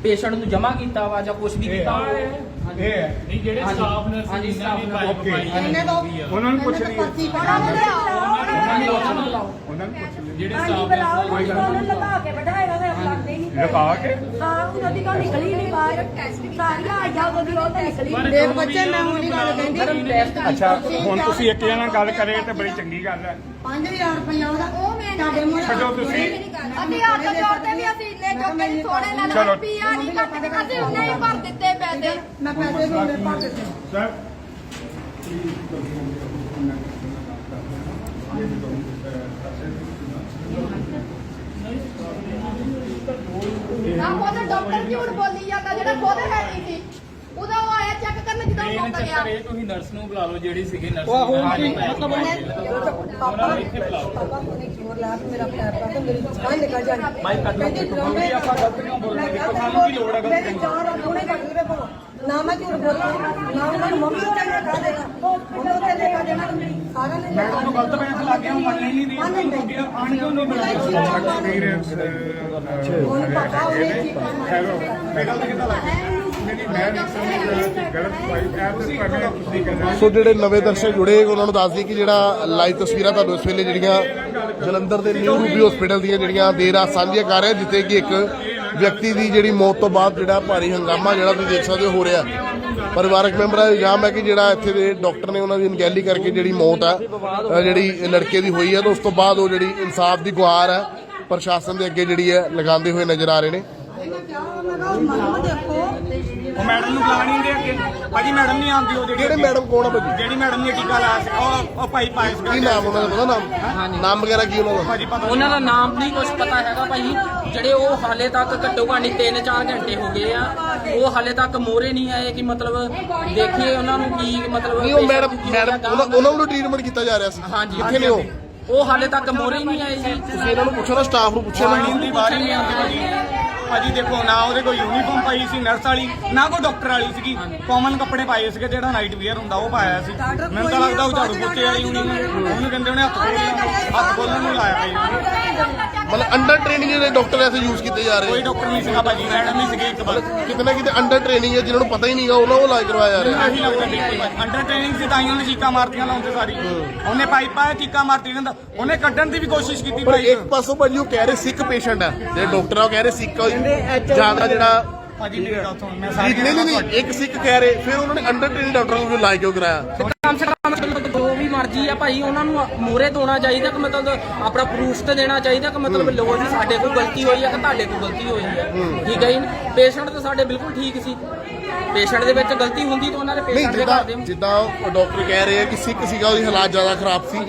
ਪੇਸ਼ੈਂਟ ਨੂੰ ਜਮ੍ਹਾਂ ਕੀਤਾ ਵਾ ਜਾਂ ਕੁਝ ਵੀ ਕੀਤਾ ਹੈ? ਇਹ ਹੈ ਨਹੀਂ ਜਿਹੜੇ ਸਟਾਫ ਨਰਸ ਹਾਂਜੀ ਸਟਾਫ ਓਕੇ ਇਹਨੇ ਤੋਂ ਉਹਨਾਂ ਨੂੰ ਪੁੱਛ ਲਈ ਪਰਚੀ ਉਹਨਾਂ ਨੂੰ ਉਹਨਾਂ ਨੂੰ ਪੁੱਛ ਲਈ ਜਿਹੜੇ ਸਟਾਫ ਨੇ ਕੋਈ ਗੱਲ ਨਹੀਂ ਲਗਾ ਕੇ ਬਿਠਾਏਗਾ ਤੇ ਲੱਗਦੇ ਹੀ ਨਹੀਂ। ਲਗਾ ਕੇ? ਹਾਂ ਉਹਨਾਂ ਦੀ ਤਾਂ ਨਿਕਲੀ ਨਹੀਂ ਬਾਹਰ। ਸਾਰੀਆਂ ਆਈਆਂ ਉਹਦੀ ਉਹ ਤਾਂ ਨਿਕਲੀ ਨਹੀਂ। ਦੇਖ ਬੱਚੇ ਮੈਂ ਉਹਦੀ ਗੱਲ ਕਹਿੰਦੀ। ਅੱਛਾ ਹੁਣ ਤੁਸੀਂ ਇੱਕ ਜਣਾ ਗੱਲ ਕਰੇ ਤੇ ਬੜੀ ਚੰਗੀ ਗੱਲ ਹੈ। 5000 ਰੁਪਇਆ ਉਹਦਾ। ਉਹ ਮੈਂ ਤੁਹਾਡੇ ਮੂਹਰੇ ਛੱਡੋ ਤੁਸੀਂ। ਅਸੀਂ ਹੱਥ ਜੋੜਦੇ ਵੀ ਅਸੀਂ ਇੰਨੇ ਚੋਕੇ ਨਹੀਂ ਥੋੜੇ ਨਾਲ ਚਲੋ। ਰੁਪਈਆ ਨਹੀਂ ਕੱਟ ਅਸੀਂ ਉਹਨੇ ਹੀ ਭਰ ਦਿੱਤੇ ਪੈਸੇ। ਮੈਂ ਪੈਸੇ ਵੀ ਉਹਨੇ ਭਰ ਦਿੱਤੇ। ਸਰ। ਨਾ ਖੁਦ ਡਾਕਟਰ ਝੂਠ ਬੋਲੀ ਜਾਂਦਾ ਜਿਹੜਾ ਖੁਦ ਹੈ ਨਹੀਂ ਸੀ। ਉਦੋਂ ਉਹ ਆਇਆ ਚੈੱਕ ਉਹ ਮੁੱਕ ਗਿਆ ਤੁਸੀਂ ਨਰਸ ਨੂੰ ਬੁਲਾ ਲਓ ਜਿਹੜੀ ਸੀਗੀ ਨਰਸ ਉਹ ਹੁਣ ਕੀ ਮਤਲਬ ਪਾਪਾ ਪਾਪਾ ਕੋਨੇ ਜ਼ੋਰ ਲਾ ਕੇ ਮੇਰਾ ਪੈਰ ਪਾ ਕੇ ਮੇਰੀ ਜਾਨ ਨਿਕਲ ਜਾਣੀ। ਮਾਈਕ ਕੱਟ ਲਓ, ਵੀ ਆਪਾਂ ਗਲਤ ਕਿਉਂ ਮੈਂ ਕਿਹਾ ਦੇਖੋ, ਸਾਨੂੰ ਕੀ ਲੋੜ ਹੈ ਗਲਤ ਮੇਰੇ ਚਾਰ ਆਪਣੇ ਕੱਟ ਦੇ ਪਾ ਨਾ ਮੈਂ ਝੂਠ ਬੋਲਾਂ ਨਾ ਉਹਨਾਂ ਨੂੰ ਮੰਮੀ ਉੱਤੇ ਲਿਖਾ ਦੇਣਾ ਉਹਨਾਂ ਉੱਤੇ ਲਿਖਾ ਦੇਣਾ ਸਾਰਿਆਂ ਨੇ ਮੈਡਮ ਨੂੰ ਗਲਤ ਬੈਂਸ ਲੱਗ ਗਿਆ ਮੰਨ ਹੀ ਨਹੀਂ ਰਹੀ। ਮੰਨ ਹੋ ਗਿਆ ਆਣ ਕਿਉਂ ਨਹੀਂ ਬੁਲਾਇਆ? ਉਹਨੂੰ ਪਤਾ ਉਹਨੇ ਕੀ ਹੈਲੋ ਇਹ ਗੱਲ ਕਿੱਦਾਂ ਲੱਗੀ ਮੇਰੀ ਮੈਂ ਨਹੀਂ ਸਮਝ ਗਲਤ ਪਾਈ ਐਪ ਤੇ ਪਰ ਤੁਸੀਂ ਕਹਿੰਦੇ ਸੋ ਜਿਹੜੇ ਨਵੇਂ ਦਰਸ਼ਕ ਜੁੜੇ ਉਹਨਾਂ ਨੂੰ ਦੱਸ ਦਈਏ ਕਿ ਜਿਹੜਾ ਲਾਈਵ ਤਸਵੀਰਾਂ ਤੁਹਾਨੂੰ ਇਸ ਵੇਲੇ ਜਿਹੜੀਆਂ ਜਲੰਧਰ ਦੇ ਨਿਊ ਰੂਬੀ ਹਸਪੀਟਲ ਦੀਆਂ ਜਿਹੜੀਆਂ ਦੇਰ ਰਾਤ ਸਾਂਝੀਆਂ ਕਰ ਰਹੇ ਹਾਂ, ਜਿੱਥੇ ਕਿ ਇੱਕ ਵਿਅਕਤੀ ਦੀ ਜਿਹੜੀ ਮੌਤ ਤੋਂ ਬਾਅਦ ਜਿਹੜਾ ਭਾਰੀ ਹੰਗਾਮਾ ਜਿਹੜਾ ਤੁਸੀਂ ਦੇਖ ਸਕਦੇ ਹੋ ਹੋ ਰਿਹਾ ਪਰਿਵਾਰਕ ਮੈਂਬਰਾਂ ਦਾ ਇਲਜ਼ਾਮ ਹੈ ਕਿ ਜਿਹੜਾ ਇੱਥੇ ਦੇ ਡਾਕਟਰ ਨੇ ਉਹਨਾਂ ਦੀ ਅਣਗਹਿਲੀ ਕਰਕੇ ਜਿਹੜੀ ਮੌਤ ਹੈ ਜਿਹੜੀ ਲੜਕੇ ਦੀ ਹੋਈ ਹੈ ਤੇ ਉਸ ਤੋਂ ਬਾਅਦ ਉਹ ਜਿਹੜੀ ਇਨਸਾਫ ਦੀ ਗੁਹਾਰ ਹੈ ਪ੍ਰਸ਼ਾਸਨ ਦੇ ਅੱਗੇ ਜਿਹੜੀ ਹੈ ਲਗਾਉਂਦੇ ਹੋਏ ਨਜ਼ਰ ਆ ਰਹੇ ਨੇ। ਮੈਂ ਕਿਹਾ ਮੈਂ ਕਿਹਾ ਮੰਮਾ ਦੇਖੋ। ਉਹ ਮੈਡਮ ਨੂੰ ਬੁਲਾ ਨਹੀਂ ਦੇ ਅੱਗੇ। ਭਾਜੀ ਮੈਡਮ ਨਹੀਂ ਆਉਂਦੀ ਉਹ ਜਿਹੜੀ ਕਿਹੜੇ ਮੈਡਮ ਕੌਣ ਆ ਭਾਜੀ? ਜਿਹੜੀ ਮੈਡਮ ਨੇ ਟੀਕਾ ਲਾਇਆ ਸੀ ਉਹ ਉਹ ਭਾਈ ਪਾਇਸ ਕੀ ਨਾਮ ਉਹਨਾਂ ਦਾ ਪਤਾ ਨਾਮ? ਨਾਮ ਵਗੈਰਾ ਕੀ ਉਹਨਾਂ ਦਾ? ਭਾਜੀ ਪਤਾ ਉਹਨਾਂ ਦਾ ਨਾਮ ਨਹੀਂ ਕੁਝ ਪਤਾ ਹੈਗਾ ਭਾਈ ਜਿਹੜੇ ਉਹ ਹਾਲੇ ਤੱਕ ਘੱਟੋ ਘੱਟ 3-4 ਘੰਟੇ ਹੋ ਗਏ ਆ। ਉਹ ਹਾਲੇ ਤੱਕ ਮੋਰੇ ਨਹੀਂ ਆਏ ਕਿ ਮਤਲਬ ਦੇਖੀਏ ਉਹਨਾਂ ਨੂੰ ਕੀ ਮਤਲਬ ਨਹੀਂ ਉਹ ਮੈਡਮ ਮੈਡਮ ਉਹਨਾਂ ਉਹਨਾਂ ਵੱਲੋਂ ਟ੍ਰੀਟਮੈਂਟ ਕੀਤਾ ਜਾ ਰਿਹਾ ਸੀ। ਹਾਂਜੀ ਕਿੱਥੇ ਨੇ ਉਹ? ਉਹ ਹਾਲੇ ਤੱਕ ਮੋਰੇ ਨਹੀਂ ਆਏ ਜੀ। ਤੁਸੀਂ ਇਹਨਾਂ ਨੂੰ ਪੁੱਛੋ ਨਾ ਸਟਾਫ ਨੂੰ ਪੁੱਛੋ ਨਾ। ਦੀ ਵਾਰੀ ਨਹੀਂ ਆਉਂਦੀ ਭਾਜੀ। ਭਾਜੀ ਦੇਖੋ ਨਾ ਉਹਦੇ ਕੋਈ ਯੂਨੀਫਾਰਮ ਪਾਈ ਸੀ ਨਰਸ ਵਾਲੀ ਨਾ ਕੋਈ ਡਾਕਟਰ ਵਾਲੀ ਸੀਗੀ। ਕਾਮਨ ਕੱਪੜੇ ਪਾਏ ਸੀਗੇ ਜਿਹੜਾ ਨਾਈਟ ਵੀਅਰ ਹੁੰਦਾ ਉਹ ਪਾਇਆ ਸੀ। ਮੈਨੂੰ ਤਾਂ ਲੱਗਦਾ ਉਹ ਝਾੜੂ ਪੋਚੇ ਵਾਲੀ ਹੋਣੀ ਉਹਨੂੰ ਕਹਿੰਦੇ ਉਹਨੇ ਹੱਥ ਖੋਲ੍ਹਣਾ ਹੱਥ ਖੋਲ੍ਹਣ ਨੂੰ ਲਾਇਆ ਭਾਈ ਮਤਲਬ ਅੰਡਰ ਟ੍ਰੇਨਿੰਗ ਜਿਹੜੇ ਡਾਕਟਰ ਐਸੇ ਯੂਜ਼ ਕੀਤੇ ਜਾ ਰਹੇ ਕੋਈ ਡਾਕਟਰ ਨਹੀਂ ਸੀਗਾ ਭਾਜੀ ਮੈਡਮ ਹੀ ਸੀਗੇ ਇੱਕ ਬਸ ਕਿਤੇ ਨਾ ਕਿਤੇ ਅੰਡਰ ਟ੍ਰੇਨਿੰਗ ਹੈ ਜਿਨ੍ਹਾਂ ਨੂੰ ਪਤਾ ਹੀ ਨਹੀਂਗਾ ਉਹਨਾਂ ਨੂੰ ਇਲਾਜ ਕਰਵਾਇਆ ਜਾ ਰਿਹਾ। ਇਹੀ ਲੱਗਦਾ ਬਿਲਕੁਲ ਅੰਡਰ ਟ੍ਰੇਨਿੰਗ ਸੀ ਤਾਂ ਹੀ ਉਹਨੇ ਚੀਕਾਂ ਮਾਰਤੀਆਂ ਲਾਉਂਦੇ ਸਾਰੀ। ਉਹਨੇ ਪਾਈਪ ਪਾਇਆ ਚੀਕਾਂ ਮਾਰਤੀ ਕਹਿੰਦਾ ਉਹਨੇ ਕੱਢਣ ਦੀ ਵੀ ਕੋਸ਼ਿਸ਼ ਕੀਤੀ ਪਰ ਭਾਈ। ਇੱਕ ਪਾਸੋਂ ਭਾਜੀ ਉਹ ਕਹਿ ਰਹੇ ਸਿੱਖ ਪੇਸ਼ੈਂਟ ਹੈ ਜਿਹੜੇ ਡਾਕਟਰ ਆ ਉਹ ਕਹਿ ਰਹੇ ਸਿੱਖ ਜ਼ਿਆਦਾ ਜਿਹੜਾ ਭਾਜੀ ਮੇਰੀ ਗੱਲ ਸੁਣ ਮੈਂ ਨਹੀਂ ਸਾਰੀ ਨਹੀਂ ਨਹੀਂ ਇੱਕ ਸਿੱਖ ਕਹਿ ਰਹੇ ਫਿਰ ਉਹਨਾਂ ਨੇ ਅੰਡਰ ਟ੍ਰੇਨਿੰਗ ਡਾਕਟਰ ਨੂੰ ਇਲਾਜ ਕਿਉਂ ਕਰਾਇਆ ਕਮ ਸੇ ਕਮ ਮਤਲਬ ਜੋ ਵੀ ਮਰਜ਼ੀ ਆ ਭਾਈ ਉਹਨਾਂ ਨੂੰ ਮੋਰੇ ਦੋਣਾ ਚਾਹੀਦਾ ਕਿ ਮਤਲਬ ਆਪਣਾ ਪ੍ਰੂਫ ਤੇ ਦੇਣਾ ਚਾਹੀਦਾ ਕਿ ਮਤਲਬ ਲੋ ਜੀ ਸਾਡੇ ਕੋਲ ਗਲਤੀ ਹੋਈ ਹੈ ਕਿ ਤੁਹਾਡੇ ਕੋਲ ਗਲਤੀ ਹੋਈ ਹੈ। ਠੀਕ ਹੈ ਜੀ? ਪੇਸ਼ੈਂਟ ਤਾਂ ਸਾਡੇ ਬਿਲਕੁਲ ਠੀਕ ਸੀ। ਪੇਸ਼ੈਂਟ ਦੇ ਵਿੱਚ ਗਲਤੀ ਹੁੰਦੀ ਤਾਂ ਉਹਨਾਂ ਦੇ ਪੇਸ਼ੈਂਟ ਦੇ ਜਿੱਦਾਂ ਘਰ ਦੇ ਜਿੱਦਾਂ ਉਹ ਡਾਕਟਰ ਕਹਿ ਰਹੇ ਆ ਕਿ ਸਿੱਖ ਸੀਗਾ ਉਹਦੀ ਹਾਲਾਤ ਜ਼ਿਆਦਾ ਖਰਾਬ ਸੀ।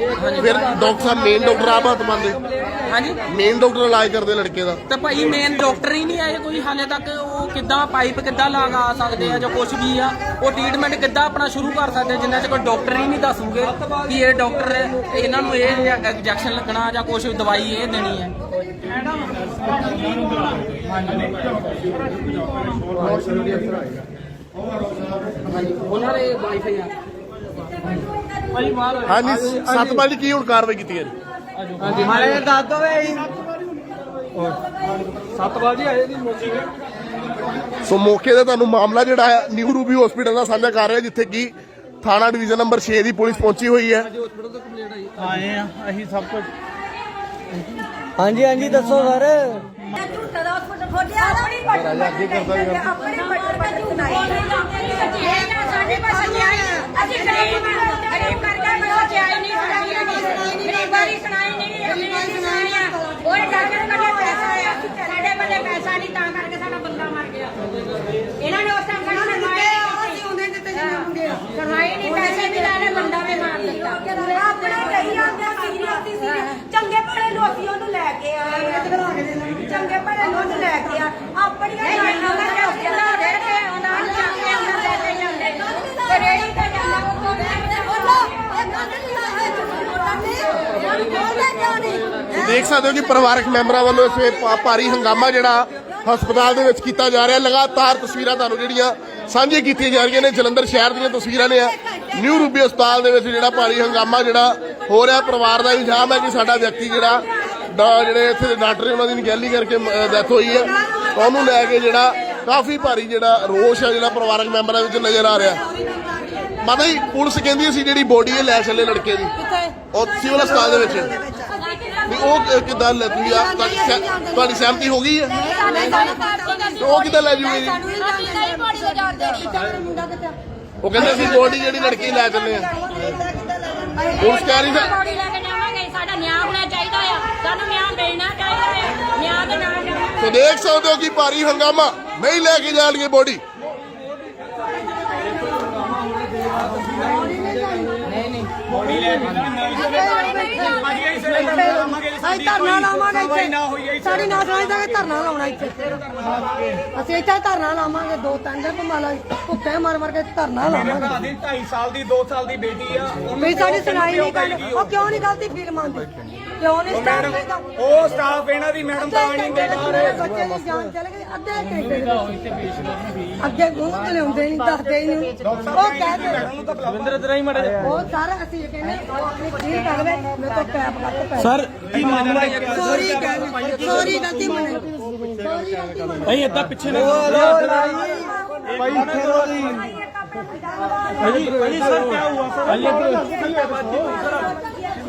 ਫਿਰ ਡਾਕਟਰ ਸਾਹਿਬ ਮੇਨ ਡਾਕਟਰ ਆਪ ਹੱਥ ਮੰਨਦੇ ਹਾਂਜੀ। ਮੇਨ ਡਾਕਟਰ ਇਲਾਜ ਕਰਦੇ ਲੜਕੇ ਦਾ। ਤਾਂ ਭਾਈ ਮੇਨ ਡਾਕਟਰ ਹੀ ਨਹੀਂ ਆਏ ਕੋਈ ਹਾਲੇ ਤੱਕ ਉਹ ਕਿੱਦਾਂ ਪਾਈਪ ਕਿੱਦਾਂ ਲਗਾ ਸਕਦੇ ਆ ਜਾਂ ਕੁਝ ਵੀ ਆ ਉਹ ਟ੍ਰੀਟਮੈਂਟ ਕਿੱਦਾਂ ਆਪਣਾ ਸ਼ੁਰੂ ਕਰ ਸਕਦੇ ਜਿੰਨਾ ਚਿਰ ਕੋਈ ਡਾਕਟਰ ਹੀ ਨਹੀਂ ਦੱਸੂਗੇ ਕਿ ਇਹ ਡਾਕਟਰ ਇਹਨਾਂ ਨੂੰ ਇਹ ਇੰਜੈਕਸ਼ਨ ਲੱਗਣਾ ਜਾਂ ਕੁਝ ਦਵਾਈ ਇਹ ਦੇਣੀ ਹੈ। ਉਹਨਾਂ ਦੇ ਵਾਈਫਾਈ ਆ। ਹਾਂਜੀ ਸਤਪਾਲ ਕੀ ਹੁਣ ਕਾਰਵਾਈ ਕੀਤੀ ਹੈ ਜੀ? ਮਾਰੇ ਦੱਸ ਦੋ ਵੇ ਸਤਪਾਲ ਜੀ ਆਏ ਦੀ ਮੋਚੀ ਸੋ ਮੌਕੇ ਤੇ ਤੁਹਾਨੂੰ ਮਾਮਲਾ ਜਿਹੜਾ ਹੈ ਨਿਊ ਰੂਬੀ ਹਸਪੀਟਲ ਦਾ ਸਾਂਝਾ ਕਰ ਰਿਹਾ ਜਿੱਥੇ ਕਿ ਥਾਣਾ ਡਿਵੀਜ਼ਨ ਨੰਬਰ 6 ਦੀ ਪੁਲਿਸ ਪਹੁੰਚੀ ਹੋਈ ਹੈ ਆਏ ਆ ਅਸੀਂ ਸਭ ਕੁਝ ਹਾਂਜੀ ਹਾਂਜੀ ਦੱਸੋ ਸਰ ਝੂਠਾ ਦਾ ਹਸਪਤਾਲ ਖੋਲਿਆ ਆਪਣੀ ਪੱਟ ਆਪਣੀ ਪੱਟ ਪੱਟ ਸੁਣਾਈ ਇਹ ਨਾ ਸਾਡੇ ਪਾਸ ਆਈ ਅਸੀਂ ਗਰੀਬ ਗਰੀਬ ਕਰਕੇ ਬਸ ਆਈ ਨਹੀਂ ਸੁਣਾਈ ਗਰੀਬਾਰੀ ਸੁਣਾਈ ਨਹੀਂ ਗਰੀਬਾਰੀ ਸੁਣਾਈ ਆ ਉਹ ਡਾਕਟਰ ਕੋਲ ਪੈਸਾ ਆਇਆ ਸਾਡੇ ਬੱਲੇ ਪੈਸਾ ਨਹੀਂ ਤਾਂ ਕਰਕੇ ਇਹਨਾਂ ਨੇ ਉਸ ਟਾਈਮ ਕਹਿਣਾ ਕਮਾਈ ਨਹੀਂ ਪੈਸੇ ਵੀ ਲੈਣੇ ਮੁੰਡਾ ਵੀ ਮਾਰ ਦਿੱਤਾ। ਆਪਣੇ ਕਹੀ ਆਂਦੇ ਸੀਰੀਅਸ ਸੀ ਚੰਗੇ ਭਲੇ ਨੂੰ ਅਸੀਂ ਉਹਨੂੰ ਲੈ ਕੇ ਆਏ ਆ। ਚੰਗੇ ਭਲੇ ਨੂੰ ਉਹਨੂੰ ਲੈ ਕੇ ਆ। ਆਪਣੀਆਂ ਜਾਨਾਂ ਦਾ ਚੌਕੀ ਲਾ ਦੇ ਕੇ ਉਹਨਾਂ ਨੂੰ ਚੱਕ ਕੇ ਅੰਦਰ ਲੈ ਕੇ ਜਾਂਦੇ। ਤੇ ਰੇੜੀ ਤੇ ਜਾਂਦਾ। ਉਹ ਦੇਖ ਸਕਦੇ ਹੋ ਕਿ ਪਰਿਵਾਰਕ ਮੈਂਬਰਾਂ ਵੱਲੋਂ ਇਸ ਵੇ ਭਾਰੀ ਹੰਗਾਮਾ ਜਿਹੜਾ ਹਸਪਤਾਲ ਦੇ ਵਿੱਚ ਕੀਤਾ ਜਾ ਰਿਹਾ। ਲਗਾਤਾਰ ਤਸਵੀਰਾਂ ਤੁਹਾਨੂੰ ਜਿਹੜੀਆਂ ਸਾਂਝੀਆਂ ਕੀਤੀਆਂ ਜਾ ਰਹੀਆਂ ਨੇ ਜਲੰਧਰ ਸ਼ਹਿਰ ਦੀਆਂ ਤਸਵੀਰਾਂ ਨੇ ਆ। ਨਿਊ ਰੂਬੀ ਹਸਪਤਾਲ ਦੇ ਵਿੱਚ ਜਿਹੜਾ ਭਾਰੀ ਹੰਗਾਮਾ ਜਿਹੜਾ ਹੋ ਰਿਹਾ ਪਰਿਵਾਰ ਦਾ ਇਲਜ਼ਾਮ ਹੈ ਕਿ ਸਾਡਾ ਵਿਅਕਤੀ ਜਿਹੜਾ ਜਿਹੜੇ ਇੱਥੇ ਦੇ ਡਾਕਟਰ ਉਹਨਾਂ ਦੀ ਨਿਗਹਿਲੀ ਕਰਕੇ ਡੈਥ ਹੋਈ ਹੈ। ਉਹਨੂੰ ਲੈ ਕੇ ਜਿਹੜਾ ਕਾਫੀ ਭਾਰੀ ਜਿਹੜਾ ਰੋਸ਼ ਹੈ ਜਿਹੜਾ ਪਰਿਵਾਰਕ ਮੈਂਬਰਾਂ ਵਿੱਚ ਨਜ਼ਰ ਆ ਰਿਹਾ। ਮਾਤਾ ਜੀ ਪੁਲਿਸ ਕਹਿੰਦੀ ਸੀ ਜਿਹੜੀ ਬੋਡੀ ਹੈ ਲੈ ਚੱਲੇ ਲੜਕੇ ਦੀ। ਉਹ ਸਿਵਲ ਹਸਪਤਾਲ ਦੇ ਵਿੱਚ। ਵੀ ਉਹ ਕਿਦਾਂ ਲੈ ਤੁਸੀਂ ਆ ਤੁਹਾਡੀ ਸਹਿ- ਤੁਹਾਡੀ ਸਹਿਮਤੀ ਹੋ ਗਈ ਹੈ? ਤੇ ਉਹ ਕਿੱਦਾਂ ਲੈ ਜੂਗੇ? ਜੀ ਉਹ ਕਹਿੰਦੇ ਸੀ ਬੋਡੀ ਜਿਹੜੀ ਲੜਕੀ ਲੈ ਚੱਲੇ ਆ। ਪੁਲਿਸ ਕਹਿ ਰਹੀ ਸੀ ਬੋਡੀ ਲੈ ਕੇ ਜਾਵਾਂਗੇ ਸਾਡਾ ਨਿਆਂ ਹੋਣਾ ਚਾਹੀਦਾ ਆ। ਸਾਨੂੰ ਨਿਆਂ ਮਿਲਣਾ ਚਾਹੀਦਾ ਆ। ਨਿਆਂ ਦੇ ਨਾਲ ਜਾਵਾਂਗੇ ਸੋ ਦੇਖ ਸਕਦੇ ਹੋ ਕਿ ਭਾਰੀ ਹੰਗਾਮਾ। ਨਹੀਂ ਲੈ ਕੇ ਜਾਣਗੇ ਬੋਡੀ ਅਸੀਂ ਧਰਨਾ ਲਾਵਾਂਗੇ ਇੱਥੇ। ਸਾਡੀ ਨਾ ਸੁਣਾਈ ਤਾਂ ਧਰਨਾ ਲਾਉਣਾ ਇੱਥੇ। ਅਸੀਂ ਇੱਥੇ ਧਰਨਾ ਲਾਵਾਂਗੇ ਦੋ ਤਿੰਨ ਦਿਨ ਘੁੰਮਾ ਲਾ ਭੁੱਖੇ ਮਰ ਮਰ ਕੇ ਧਰਨਾ ਲਾਵਾਂਗੇ। ਭਰਾ ਦੀ 2.5 ਸਾਲ ਦੀ 2 ਸਾਲ ਦੀ ਬੇਟੀ ਆ। ਵੀ ਸਾਡੀ ਸੁਣਾਈ ਨਹੀਂ ਕਰਦੇ ਉਹ ਕਿਉਂ ਨਹੀਂ ਗਲਤੀ ਫੀਲ ਮੰਨਦੇ? ਕਿਉਂ ਨਹੀਂ ਸਟਾਫ ਲੈਂਦਾ ਉਹ ਸਟਾਫ ਇਹਨਾਂ ਦੀ ਮੈਡਮ ਤਾਂ ਆਣੀ ਦੇ ਬੱਚੇ ਦੀ ਜਾਨ ਚਲੇ ਗਈ ਅੱਧੇ ਘੰਟੇ ਦੇ ਵਿੱਚ ਅੱਗੇ ਮੂੰਹ ਤੇ ਲਿਆਉਂਦੇ ਨਹੀਂ ਦੱਸਦੇ ਹੀ ਨਹੀਂ। ਉਹ ਕਹਿੰਦੇ ਮੈਡਮ ਨੂੰ ਤਾਂ ਰਵਿੰਦਰ ਤੇਰਾ ਹੀ ਮੜਾ ਉਹ ਸਾਰਾ ਅਸੀਂ ਇਹ ਕਹਿੰਦੇ ਉਹ ਆਪਣੀ ਫੀਲ ਕਰ ਲੈ ਮੇਰੇ ਤੋਂ ਪੈਪ ਕੱਟ ਪੈ ਸਰ ਕੀ ਮਾਮਲਾ ਹੈ? ਸੋਰੀ ਕਹਿੰਦੇ ਸੋਰੀ ਗਲਤੀ ਮੰਨੇ ਸੋਰੀ ਗਲਤੀ ਮੰਨੇ ਭਾਈ ਏਦਾਂ ਪਿੱਛੇ ਨਾ ਭਾਈ ਇੱਥੇ ਰੋ ਜੀ। ਭਾਈ ਭਾਈ ਸਰ ਕੀ ਹੁਆ ਸਰ।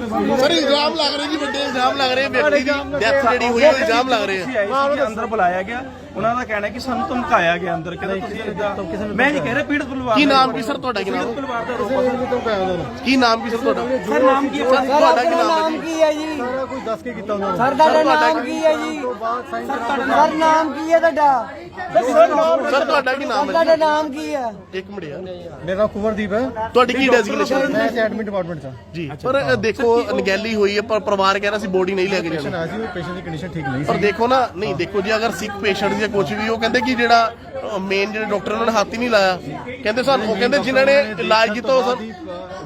ਸਰ ਇਲਜ਼ਾਮ ਲੱਗ ਰਹੇ ਜੀ ਵੱਡੇ ਇਲਜ਼ਾਮ ਲੱਗ ਰਹੇ ਵਿਅਕਤੀ ਦੀ ਡੈਥ ਜਿਹੜੀ ਹੋਈ ਉਹ ਇਲਜ਼ਾਮ ਲੱਗ ਰਹੇ ਆ। ਉਹਨਾਂ ਅੰਦਰ ਬੁਲਾਇਆ ਗਿਆ। ਉਹਨਾਂ ਦਾ ਕਹਿਣਾ ਕਿ ਸਾਨੂੰ ਧਮਕਾਇਆ ਗਿਆ ਅੰਦਰ ਕਹਿੰਦੇ ਤੁਸੀਂ ਏਦਾਂ- ਮੈਂ ਨਹੀਂ ਕਹਿ ਰਿਹਾ ਪੀੜਤ ਪਰਿਵਾਰ ਕੀ ਦਾ ਨਾਮ ਕੀ ਸਰ ਤੁਹਾਡਾ ਕੀ ਨਾਮ? ਪੀੜਤ ਪਰਿਵਾਰ ਦਾ ਰੋਪਾ ਕੀ ਨਾਮ ਕੀ ਸਰ ਤੁਹਾਡਾ? ਸਰ ਨਾਮ ਕੀ ਹੈ? ਸਰ ਤੁਹਾਡਾ ਕੀ ਨਾਮ ਹੈ ਜੀ? ਕੀ ਹੈ ਜੀ? ਕੋਈ ਦੱਸ ਕੇ ਕੀਤਾ ਉਹਨਾਂ ਸਰ ਤੁਹਾਡਾ ਨਾਮ ਕੀ ਹੈ ਜੀ? ਸਰ ਨਾਮ ਕੀ ਹੈ ਤੁਹਾਡਾ? ਸਰ ਤੁਹਾਡਾ ਕੀ ਨਾਮ ਹੈ ਤੁਹਾਡਾ ਨਾਮ ਕੀ ਹੈ? ਜੀ? ਇੱਕ ਮਿੰਟ ਯਾਰ। ਮੇਰਾ ਨਾਮ ਕੁਵਰਦੀਪ ਹੈ। ਤੁਹਾਡੀ ਕੀ ਡੈਜ਼ਿਗਨੇਸ਼ਨ ਮੈਂ ਇੱਥੇ ਐਡਮਿਟ ਡਿਪਾਰਟਮੈਂਟ 'ਚ ਹਾਂ। ਜੀ ਪਰ ਅ, ਦੇਖੋ ਨਗੈਲੀ ਹੋਈ ਹੈ ਪਰ ਪਰਿਵਾਰ ਕਹਿ ਰਿਹਾ ਸੀ ਬੋਡੀ ਨਹੀਂ ਲੈ ਕੇ ਜਾਣੀ। ਆਇਆ ਸੀ ਪੇਸ਼ੈਂਟ ਦੀ ਕੰਡੀਸ਼ਨ ਠੀਕ ਨਹੀਂ ਪਰ ਦੇਖੋ ਨਾ ਨਹੀਂ ਦੇਖੋ ਜੀ ਅਗਰ ਸਿੱਖ ਪੇਸ਼ੈਂਟ ਜਾਂ ਕੁਝ ਵੀ ਉਹ ਕਹਿੰਦੇ ਕਿ ਜਿਹੜਾ ਮੇਨ ਜਿਹੜੇ ਡਾਕਟਰ ਉਹਨਾਂ ਨੇ ਹੱਥ ਹੀ ਨਹੀਂ ਲਾਇਆ। ਕਹਿੰਦੇ ਸਰ ਉਹ ਕਹਿੰਦੇ ਜਿਨ੍ਹਾਂ ਨੇ ਇਲਾਜ ਕੀਤਾ ਉਹ ਸਰ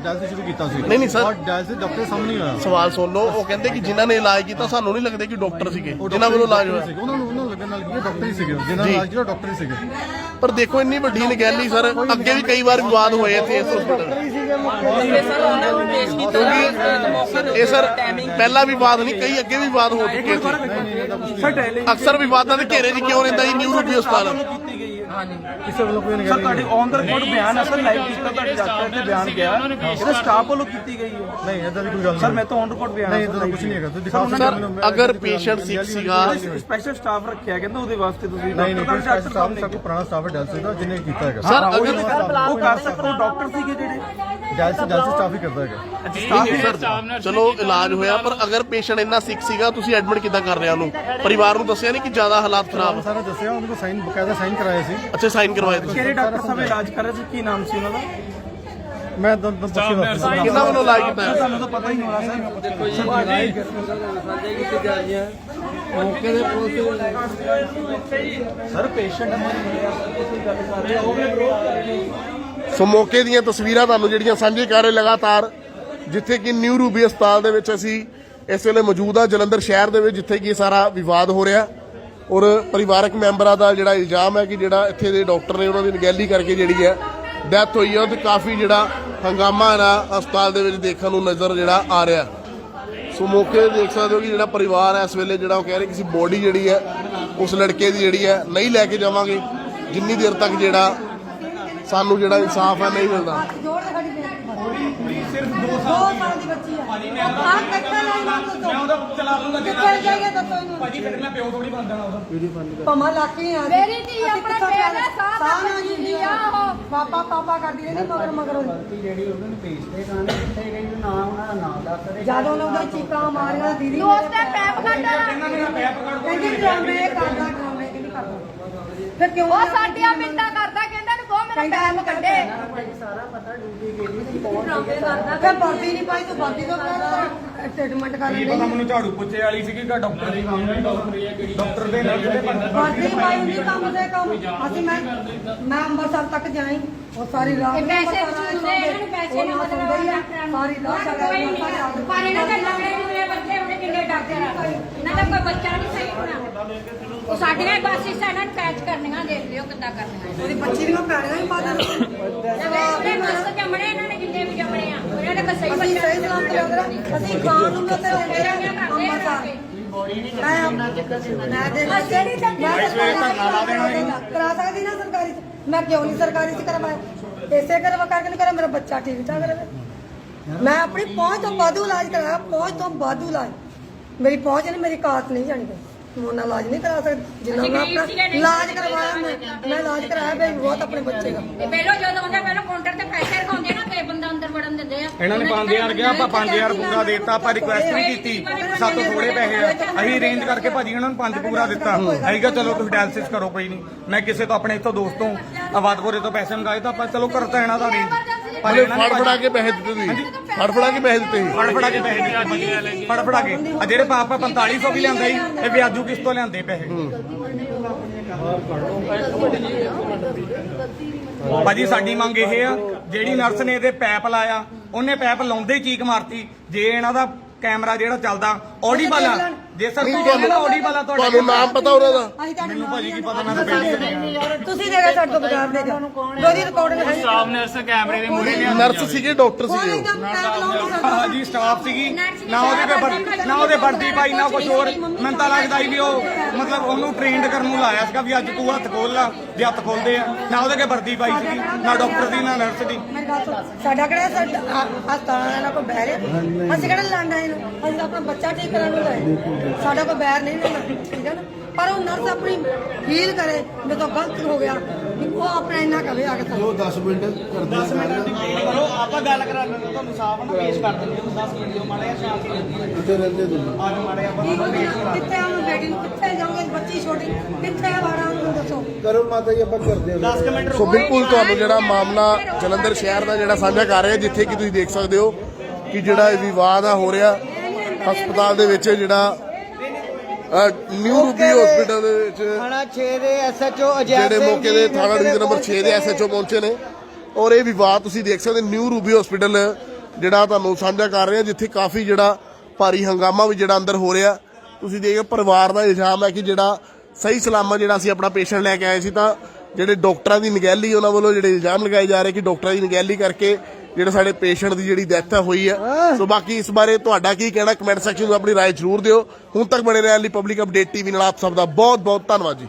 ਡਾਇਲਸਿਸ ਸ਼ੁਰੂ ਕੀਤਾ ਸੀ। ਨਹੀਂ, ਨਹੀਂ, ਸਰ। ਔਰ ਡਾਇਲਸਿਸ ਡਾਕਟਰ ਸਾਹਮਣੇ ਹੋਇਆ। ਸਵਾਲ ਸੁਣ ਲਓ ਉਹ ਕਹਿੰਦੇ ਕਿ ਜਿਨ੍ਹਾਂ ਨੇ ਇਲਾਜ ਕੀਤਾ ਸਾਨੂੰ ਨਹੀਂ ਲੱਗਦੇ ਕਿ ਡਾਕਟਰ ਸੀਗੇ। ਜਿਨ੍ਹਾਂ ਵੱਲੋਂ ਇਲਾਜ ਹੋਇਆ। ਉਹਨਾਂ ਨੂੰ ਉਹਨਾਂ ਨੂੰ ਲੱਗਣ ਨਾਲ ਕੀ ਡਾਕਟਰ ਹੀ ਸੀਗੇ। ਜਿਹਨਾਂ ਜੀ। ਨਾਲ ਜਿਹੜਾ ਡਾਕਟਰ ਹੀ ਸੀਗੇ। ਪਰ ਦੇਖੋ ਇੰਨੀ ਵੱਡੀ ਨਗੈਲੀ ਸਰ ਅੱਗੇ ਵੀ ਕਈ ਵਾਰ ਵਿਵਾਦ ਹੋਏ ਇੱਥੇ ਇਸ ਹਸਪੀਟਲ ਸਰ ਉਹਨਾਂ ਨੂੰ ਪੇਸ਼ ਕੀਤਾ ਕਿਉਂਕਿ ਇਹ ਸਰ ਪਹਿਲਾ ਵਿਵਾਦ ਨਹੀਂ ਕਈ ਅੱਗੇ ਵੀ ਵਿਵਾਦ ਹੋ ਚੁੱਕੇ ਸੀ। ਸਰ ਟੈਲੇ ਅਕਸਰ ਵਿਵਾਦਾਂ ਦੇ ਘੇਰੇ 'ਚ ਕਿਉਂ ਰਹਿੰਦਾ ਜੀ ਨਿਊ ਰੂਬੀ ਹਸਪਤਾਲ? ਕਿਸੇ ਵੱਲੋਂ ਕੋਈ ਨਹੀਂ ਸਰ ਤੁਹਾਡੇ ਔਨ ਦਾ ਰਿਕਾਰਡ ਬਿਆਨ ਹੈ ਸਰ ਲਾਈਵ ਕੀਤਾ ਤੁਹਾਡੇ ਡਾਕਟਰ ਨੇ ਬਿਆਨ ਗਿਆ ਇਹਦਾ ਸਟਾਫ ਵੱਲੋਂ ਕੀਤੀ ਗਈ ਹੈ। ਨਹੀਂ ਇਦਾਂ ਦੀ ਕੋਈ ਗੱਲ ਨਹੀਂ। ਸਰ ਮੈਂ ਤਾਂ ਔਨ ਰਿਕਾਰਡ ਬਿਆਨ ਨਹੀਂ ਇਦਾਂ ਕੁਝ ਨਹੀਂ ਹੈਗਾ। ਤੁਸੀਂ ਦਿਖਾਓ ਸਰ ਅਗਰ ਪੇਸ਼ੈਂਟ ਸਿੱਖ ਸੀਗਾ ਸਪੈਸ਼ਲ ਸਟਾਫ ਰੱਖਿਆ ਕਹਿੰਦਾ ਉਹਦੇ ਵਾਸਤੇ ਤੁਸੀਂ। ਨਹੀਂ ਨਹੀਂ ਕੋਈ ਡਾਕਟਰ ਸਟਾਫ ਸਭ ਪੁਰਾਣਾ ਸਟਾਫ ਹੈ ਡੈਲਸ ਦਾ ਜਿਹਨੇ ਕੀਤਾ ਹੈਗਾ। ਸਰ ਅਗਰ ਉਹ ਕਰ ਸਕਦੇ। ਉਹ ਡਾਕਟਰ ਸੀਗੇ ਜਿਹੜੇ? ਡੈਲਸ ਡੈਲਸ ਸਟਾਫ ਹੀ ਕਰਦਾ ਹੈਗਾ। ਸਰ ਚਲੋ ਇਲਾਜ ਹੋਇਆ ਪਰ ਅਗਰ ਪੇਸ਼ੈਂਟ ਇੰਨਾ ਸਿੱਖ ਸੀਗਾ ਤੁਸੀਂ ਐਡਮਿਟ ਕਿੱਦਾਂ ਕਰ ਰਿਹਾ ਉਹਨੂੰ? ਪਰਿਵਾਰ ਨੂੰ ਦੱਸਿਆ ਨਹੀਂ ਕਿ ਜ਼ਿਆਦਾ ਹਾਲਾਤ ਖਰਾਬ? ਸਾਰਾ ਦੱਸਿਆ ਉਹਨੂੰ ਸਾਈਨ ਬਕਾਇਦਾ ਸਾਈਨ ਕਰਾਇਆ ਸੀ। ਅੱਛਾ ਸਾਈਨ ਕਰਵਾਏ ਤੁਸੀਂ। ਕਿਹੜੇ ਡਾਕਟਰ ਸਾਹਿਬ ਇਲਾਜ ਕਰ ਰਹੇ ਸੀ? ਕੀ ਨਾਮ ਸੀ ਉਹਨਾਂ ਦਾ? ਮੈਂ ਤਾਂ ਤਾਂ ਪੁੱਛੀ ਦੱਸ ਕਿੰਨਾ ਵੱਲੋਂ ਕੀਤਾ? ਹੈ? ਤੁਹਾਨੂੰ ਤਾਂ ਪਤਾ ਹੀ ਹੋਣਾ ਸਰ। ਸਰ ਪੇਸ਼ੈਂਟ ਗੱਲ ਕਰ ਰਹੇ ਹੋ। ਸੋ ਮੌਕੇ ਦੀਆਂ ਤਸਵੀਰਾਂ ਤੁਹਾਨੂੰ ਜਿਹੜੀਆਂ ਸਾਂਝੇ ਕਰ ਰਹੇ ਲਗਾਤਾਰ ਜਿੱਥੇ ਕਿ ਨਿਊ ਰੂਬੀ ਹਸਪਤਾਲ ਦੇ ਵਿੱਚ ਅਸੀਂ ਇਸ ਵੇਲੇ ਮੌਜੂਦ ਆ ਜਲੰਧਰ ਸ਼ਹਿਰ ਦੇ ਵਿੱਚ ਜਿੱਥੇ ਕਿ ਸਾਰਾ ਵਿਵਾਦ ਹੋ ਰਿਹਾ। ਔਰ ਪਰਿਵਾਰਕ ਮੈਂਬਰਾਂ ਦਾ ਜਿਹੜਾ ਇਲਜ਼ਾਮ ਹੈ ਕਿ ਜਿਹੜਾ ਇੱਥੇ ਦੇ ਡਾਕਟਰ ਨੇ ਉਹਨਾਂ ਦੀ ਨਗਹਿਲੀ ਕਰਕੇ ਜਿਹੜੀ ਹੈ ਡੈਥ ਹੋਈ ਹੈ ਤੇ ਕਾਫੀ ਜਿਹੜਾ ਹੰਗਾਮਾ ਨਾ ਹਸਪਤਾਲ ਦੇ ਵਿੱਚ ਦੇਖਣ ਨੂੰ ਨਜ਼ਰ ਜਿਹੜਾ ਆ ਰਿਹਾ। ਸੋ ਮੌਕੇ ਦੇਖ ਸਕਦੇ ਹੋ ਕਿ ਜਿਹੜਾ ਪਰਿਵਾਰ ਹੈ, ਇਸ ਵੇਲੇ ਜਿਹੜਾ ਉਹ ਕਹਿ ਰਿਹਾ ਕਿਸੇ ਬੋਡੀ ਜਿਹੜੀ ਹੈ, ਉਸ ਲੜਕੇ ਦੀ ਜਿਹੜੀ ਹੈ, ਨਹੀਂ ਲੈ ਕੇ ਜਾਵਾਂਗੇ। ਜਿੰਨੀ ਦੇਰ ਤੱਕ ਜਿਹੜਾ ਸਾਨੂੰ ਜਿਹੜਾ ਇਨਸਾਫ ਹੈ, ਨਹੀਂ ਮਿਲਦਾ। ਸਿਰਫ 2 ਸਾਲ ਦੀ ਬੱਚੀ ਹੈ। ਨਹੀਂ ਮਾਰ ਮੈਂ ਉਹਦਾ ਚਲਾ ਲੂੰਗਾ ਕਿੱਥੇ ਜਾਈਏ ਦੱਸੋ ਇਹਨੂੰ। ਭਾਜੀ ਫਿਰ ਮੈਂ ਪਿਓ ਥੋੜੀ ਬਣ ਜਾਣਾ ਉਹਦਾ। ਪਮਾ ਲਾਕੀ ਆ। ਮੇਰੀ ਧੀ ਆਪਣਾ ਪਿਓ ਦਾ ਸਾਹ ਸਾਹ ਨਾ ਜੀਂਦੀ ਆ ਉਹ। ਪਾਪਾ ਪਾਪਾ ਕਰਦੀ ਰਹਿੰਦੀ ਮਗਰ ਮਗਰ। ਜਿਹੜੀ ਉਹਨਾਂ ਨੂੰ ਭੇਜਦੇ ਤਾਂ ਕਿੱਥੇ ਗਈ ਨੂੰ ਉਹਨਾਂ ਦਾ ਨਾਮ ਦੱਸ ਰਹੇ। ਜਦੋਂ ਉਹਨੇ ਉਹਦਾ ਚੀਕਾਂ ਮਾਰੀਆਂ ਦੀਦੀ ਤੂੰ ਉਸ ਟਾਈਮ ਪੈਪ ਕੱਢ ਕਹਿੰਦੀ ਡਰਾਮੇ ਕਰਦਾ ਡਰਾਮੇ ਕਹਿੰਦੀ ਕਰਦਾ? ਫਿਰ ਕਿਉਂ ਉਹ ਸਾਡੀਆਂ ਮਿੰਤਾਂ ਕਰਦਾ ਕਹਿੰਦਾ ਨੂੰ 2 ਆਪਣਾ ਟਾਈਮ ਕੱਢੇ। ਫਿਰ ਬਾਦੀ ਨਹੀਂ ਪਾਈ ਤੂੰ ਬਾਦੀ ਤੋਂ ਟ੍ਰੀਟਮੈਂਟ ਕਰ ਕੀ ਲੈਂਦੇ ਪਤਾ ਮੈਨੂੰ ਝਾੜੂ ਪੁੱਛੇ ਵਾਲੀ ਸੀਗੀ ਕਿ ਡਾਕਟਰ? ਦੀ ਕੰਮ ਨਹੀਂ ਡਾਕਟਰ ਦੇ ਨਾਲ ਜਿਹੜੇ ਬੰਦੇ ਬਾਦੀ ਪਾਈ ਹੁੰਦੀ ਕੰਮ ਦੇ ਕੰਮ। ਅਸੀਂ ਮੈਂ ਮੈਂ ਅੰਮ੍ਰਿਤਸਰ ਤੱਕ ਜਾਈ ਉਹ ਸਾਰੀ ਰਾਤ ਇਹ ਪੈਸੇ ਵਸੂਲਦੇ ਇਹਨਾਂ ਨੂੰ ਪੈਸੇ ਨਾ ਮਤਲਬ ਸਾਰੀ ਰਾਤ ਕੋਈ ਨਹੀਂ ਪਰ ਇਹਨਾਂ ਦੇ ਲੰਗੜੇ ਜੁਲੇ ਬੱਚੇ ਉਹਨੇ ਕਿੰਨੇ ਡਾਕਟਰ ਆ। ਇਹਨਾਂ ਦਾ ਕੋਈ ਬੱਚਾ ਨਹੀਂ ਸਹੀ ਹੋਣਾ। ਉਹ ਸਾਡੀਆਂ ਹੀ ਬੱਸ ਇਸ ਇਹਨਾਂ ਨੂੰ ਕੈਚ ਕਰਨੀਆਂ ਦੇਖ ਲਿਓ ਕਿੱਦਾਂ ਕਰਨੀਆਂ। ਉਹਦੀ ਬੱਚੀ ਦੀਆਂ ਭੈਣਾਂ ਹੀ ਮਾਤਾ ਨੂੰ ਉਹਨੇ ਮਸਤ ਜੰਮਣੇ ਇਹਨਾਂ ਨੇ ਜਿੰਨੇ ਵੀ ਜੰਮਣੇ ਆ। ਉਹਨਾਂ ਦਾ ਕੋਈ ਸਹੀ ਅਸੀਂ ਬੱਚਾ ਸਹੀ ਸਲਾਮਤ ਰਹਿੰਦੇ ਅਸੀਂ ਖਾਣ ਨੂੰ ਤੇ ਲੈਂਦੇ ਆ ਅੰਮ੍ਰਿਤਸਰ ਮੈਂ ਮੈਂ ਦੇ ਅਸੀਂ ਨਹੀਂ ਚੰਗੇ ਮੈਂ ਕਰਾ ਸਕਦੀ ਨਾ ਸਰਕਾਰੀ ਚ। ਮੈਂ ਕਿਉਂ ਨਹੀਂ ਸਰਕਾਰੀ ਚ ਕਰਵਾਇਆ? ਇਸੇ ਕਰਵਾ ਕਰਕੇ ਨਹੀਂ ਕਰਿਆ ਮੇਰਾ ਬੱਚਾ ਠੀਕ ਠਾਕ ਰਹੇ। ਮੈਂ ਆਪਣੀ ਪਹੁੰਚ ਤੋਂ ਵਾਧੂ ਇਲਾਜ ਕਰਾਇਆ ਪਹੁੰਚ ਤੋਂ ਵਾਧੂ ਇਲਾਜ। ਮੇਰੀ ਪਹੁੰਚ ਨਹੀਂ ਮੇਰੀ ਕਾਤ ਨਹੀਂ ਜਾਣੀ ਮੈਂ ਉਹਨਾਂ ਇਲਾਜ ਨਹੀਂ ਕਰਾ ਸਕਦੀ। ਜਿੰਨਾ ਮੈਂ ਆਪਣਾ ਇਲਾਜ ਕਰਵਾਇਆ ਮੈਂ ਮੈਂ ਇਲਾਜ ਕਰਾਇਆ ਬਈ ਬਹੁਤ ਆਪਣੇ ਬੱਚੇ ਦਾ। ਤੇ ਪਹਿਲਾਂ ਜਦੋਂ ਆਉਂਦੇ ਪਹਿਲਾਂ ਕਾਊਂਟਰ ਤੇ ਪੈਸੇ ਨਾ ਤੇ ਆ। ਇਹਨਾਂ ਨੇ 5000 ਗਿਆ ਆਪਾਂ 5000 ਪੂਰਾ ਦੇਤਾ ਆਪਾਂ ਰਿਕੁਐਸਟ ਨਹੀਂ ਕੀਤੀ ਸਾਤੋਂ ਥੋੜੇ ਪੈਸੇ ਆ। ਅਸੀਂ ਅਰੇਂਜ ਕਰਕੇ ਭਾਜੀ ਇਹਨਾਂ ਨੂੰ 5 ਪੂਰਾ ਦਿੱਤਾ। ਅਸੀਂ ਕਿਹਾ ਚਲੋ ਤੁਸੀਂ ਡਾਇਲਿਸਿਸ ਕਰੋ ਕੋਈ ਨਹੀਂ। ਮੈਂ ਕਿਸੇ ਤੋਂ ਆਪਣੇ ਇੱਥੋਂ ਦੋਸਤੋਂ ਆਵਾਦਪੁਰੇ ਤੋਂ ਪੈਸੇ ਮੰਗਾਏ ਤਾਂ ਆਪਾਂ ਚਲੋ ਕਰਤਾ ਇਹਨਾਂ ਦਾ ਅਰੇਂਜ ਪਰ ਹਲੇ ਇਹਨਾਂ ਨੇ ਫੜ ਫੜਾ ਕੇ ਪੈਸੇ ਦਿੱਤੇ ਤੁਸੀਂ। ਫੜ ਫੜਾ ਕੇ ਪੈਸੇ ਦਿੱਤੇ ਸੀ। ਫੜ ਫੜਾ ਕੇ ਪੈਸੇ ਦਿੱਤੇ ਫੜ ਫੜਾ ਕੇ। ਆ ਜਿਹੜੇ ਪਾਪਾ 4500 ਵੀ ਲਿਆਂਦਾ ਸੀ ਇਹ ਵਿਆਜੂ ਕਿਸ ਤੋਂ ਲਿਆਂਦੇ ਪੈਸੇ। ਭਾਜੀ, ਸਾਡੀ ਮੰਗ ਇਹ ਆ, ਜਿਹੜੀ ਨਰਸ ਨੇ ਇਹਦੇ ਪੈਪ ਲਾਇਆ, ਉਹਨੇ ਪੈਪ ਲਾਉਂਦੇ ਹੀ ਚੀਕ ਮਾਰਤੀ। ਜੇ ਇਹਨਾਂ ਦਾ ਕੈਮਰਾ ਜਿਹੜਾ ਚੱਲਦਾ ਆਡੀਬਲ ਆ। ਜੇ ਸਰ ਨਹੀਂ, ਤੁਸੀਂ ਕਹਿੰਦੇ ਆਡੀਬਲ ਆ ਤੁਹਾਡਾ ਤੁਹਾਨੂੰ ਨਾਮ ਪਤਾ ਉਹਨਾਂ ਦਾ ਅਸੀਂ ਤੁਹਾਡੇ ਮੈਨੂੰ ਭਾਜੀ ਕੀ ਪਤਾ ਮੈਂ ਤਾਂ ਪਹਿਲੀ ਵਾਰ ਤੁਸੀਂ ਦੇ ਗਏ ਸਾਡੇ ਤੋਂ ਬਾਜ਼ਾਰ ਦੇ ਜਾ ਉਹਦੀ ਰਿਕਾਰਡਿੰਗ ਹੈ। ਸਟਾਫ ਨਰਸ ਕੈਮਰੇ ਦੇ ਮੂਹਰੇ ਨਰਸ ਸੀਗੇ ਡਾਕਟਰ ਸੀਗੇ ਉਹ। ਹਾਂ ਜੀ ਸਟਾਫ ਸੀਗੀ। ਨਾ ਉਹਦੇ ਤੇ ਵਰ- ਨਾ ਉਹਦੇ ਵਰਦੀ ਪਾਈ ਨਾ ਕੁਝ ਹੋਰ। ਮੈਨੂੰ ਤਾਂ ਲੱਗਦਾ ਸੀ ਵੀ ਉਹ ਮਤਲਬ ਉਹਨੂੰ ਟ੍ਰੇਨਡ ਕਰਨ ਨੂੰ ਲਾਇਆ ਸੀਗਾ ਵੀ ਅੱਜ ਤੂੰ ਹੱਥ ਖੋਲ ਲਾ ਜੇ ਹੱਥ ਖੋਲਦੇ ਆ। ਨਾ ਉਹਦੇ ਕੇ ਵਰਦੀ ਪਾਈ ਸੀਗੀ ਨਾ ਡਾਕਟਰ ਦੀ ਨਾ ਨਰਸ ਦੀ। ਸਾਡਾ ਕਿਹੜਾ ਸਾਡਾ ਹਸਪਤਾਲ ਇਹਨਾਂ ਕੋਲ ਬਹਿ ਰਿਹਾ। ਅਸੀਂ ਕਿਹੜਾ ਲੰਡਾ ਇਹਨੂੰ ਅਸੀਂ ਤਾਂ ਆਪਣਾ ਬੱਚਾ ਠੀਕ ਕਰਾਉਣ ਨੂੰ ਲਏ ਸਾਡਾ ਕੋਈ ਬੈਰ ਨਹੀਂ ਲੈਣਾ ਠੀਕ ਹੈ ਨਾ? ਪਰ ਉਹ ਨਰਸ ਆਪਣੀ ਫੀਲ ਕਰੇ ਮੇਰੇ ਤੋਂ ਗਲਤ ਹੋ ਗਿਆ ਵੀ ਉਹ ਆਪਣਾ ਇੰਨਾ ਕਵੇ ਆ ਕੇ ਸਾਨੂੰ। 10 ਮਿੰਟ ਕਰਦੇ 10 ਮਿੰਟ ਕਰੋ ਆਪਾਂ ਗੱਲ ਕਰਾ ਲੈਂਦੇ ਤੁਹਾਨੂੰ ਸਾਫ਼ ਨਾ ਪੇਸ਼ ਕਰ ਦਿੰਦੇ ਹਾਂ 10 ਵੀਡੀਓ ਮਾੜੇ ਆ ਸ਼ਾਂਤ ਕਿੱਥੇ ਰਹਿੰਦੇ ਤੁਸੀਂ? ਅੱਜ ਮਾੜੇ ਆਪਾਂ ਕੀ? ਕਿੱਥੇ ਆਉਂ ਬੇਟੀ ਨੂੰ? ਕਿੱਥੇ ਜਾਓਗੇ ਬੱਚੀ ਛੋਟੀ ਕਿੱਥੇ ਵਾੜਾ? ਉਹਨੂੰ ਦੱਸੋ। ਕਰੋ ਮਾਤਾ ਜੀ ਆਪਾਂ ਕਰਦੇ ਹਾਂ। 10 ਮਿੰਟ ਸੋ ਬਿਲਕੁਲ ਤੁਹਾਨੂੰ ਜਿਹੜਾ ਮਾਮਲਾ ਜਲੰਧਰ ਸ਼ਹਿਰ ਦਾ ਜਿਹੜਾ ਸਾਂਝਾ ਕਰ ਰਿਹਾ ਜਿੱਥੇ ਕਿ ਤੁਸੀਂ ਦੇਖ ਸਕਦੇ ਹੋ ਕਿ ਜਿਹੜਾ ਇਹ ਵਿਵਾਦ ਆ ਹੋ ਰਿਹਾ। ਹਸਪਤਾਲ ਦੇ ਵਿੱਚ ਜਿਹੜਾ ਨਿਊ ਰੂਬੀ ਹਸਪੀਟਲ ਦੇ ਵਿੱਚ ਥਾਣਾ 6 ਦੇ ਐਸਐਚਓ ਜਿਹੜੇ ਮੌਕੇ ਦੇ ਥਾਣਾ ਡਿਵੀਜ਼ਨ ਨੰਬਰ 6 ਦੇ ਐਸਐਚਓ ਪਹੁੰਚੇ ਨੇ। ਔਰ ਇਹ ਵਿਵਾਦ ਤੁਸੀਂ ਦੇਖ ਸਕਦੇ ਨਿਊ ਰੂਬੀ ਹਸਪੀਟਲ ਜਿਹੜਾ ਤੁਹਾਨੂੰ ਸਾਂਝਾ ਕਰ ਰਹੇ ਹਾਂ ਜਿੱਥੇ ਕਾਫੀ ਜਿਹੜਾ ਭਾਰੀ ਹੰਗਾਮਾ ਵੀ ਜਿਹੜਾ ਅੰਦਰ ਹੋ ਰਿਹਾ। ਤੁਸੀਂ ਦੇਖੋ ਪਰਿਵਾਰ ਦਾ ਇਲਜ਼ਾਮ ਹੈ ਕਿ ਜਿਹੜਾ ਸਹੀ ਸਲਾਮਤ ਜਿਹੜਾ ਅਸੀਂ ਆਪਣਾ ਪੇਸ਼ੈਂਟ ਲੈ ਕੇ ਆਏ ਸੀ ਤਾਂ ਜਿਹੜੇ ਡਾਕਟਰਾਂ ਦੀ ਨਿਗਹਿਲੀ ਉਹਨਾਂ ਵੱਲੋਂ ਜਿਹੜੇ ਇਲਜ਼ਾਮ ਲਗਾਏ ਜਾ ਰਹੇ ਕਿ ਡਾਕਟਰਾਂ ਦੀ ਨਿਗਹਿਲੀ ਕਰਕੇ ਜਿਹੜੇ ਸਾਡੇ ਪੇਸ਼ੈਂਟ ਦੀ ਜਿਹੜੀ ਡੈਥ ਹੋਈ ਹੈ ਸੋ ਬਾਕੀ ਇਸ ਬਾਰੇ ਤੁਹਾਡਾ ਕੀ ਕਹਿਣਾ ਕਮੈਂਟ ਸੈਕਸ਼ਨ ਵਿੱਚ ਆਪਣੀ رائے ਜ਼ਰੂਰ ਦਿਓ ਹੁਣ ਤੱਕ ਬਣੇ ਰਹਿਣ ਲਈ ਪਬਲਿਕ ਅਪਡੇਟ ਟੀਵੀ ਨਾਲ ਆਪ ਸਭ ਦਾ ਬਹੁਤ ਬਹੁਤ ਧੰਨਵਾਦ ਜੀ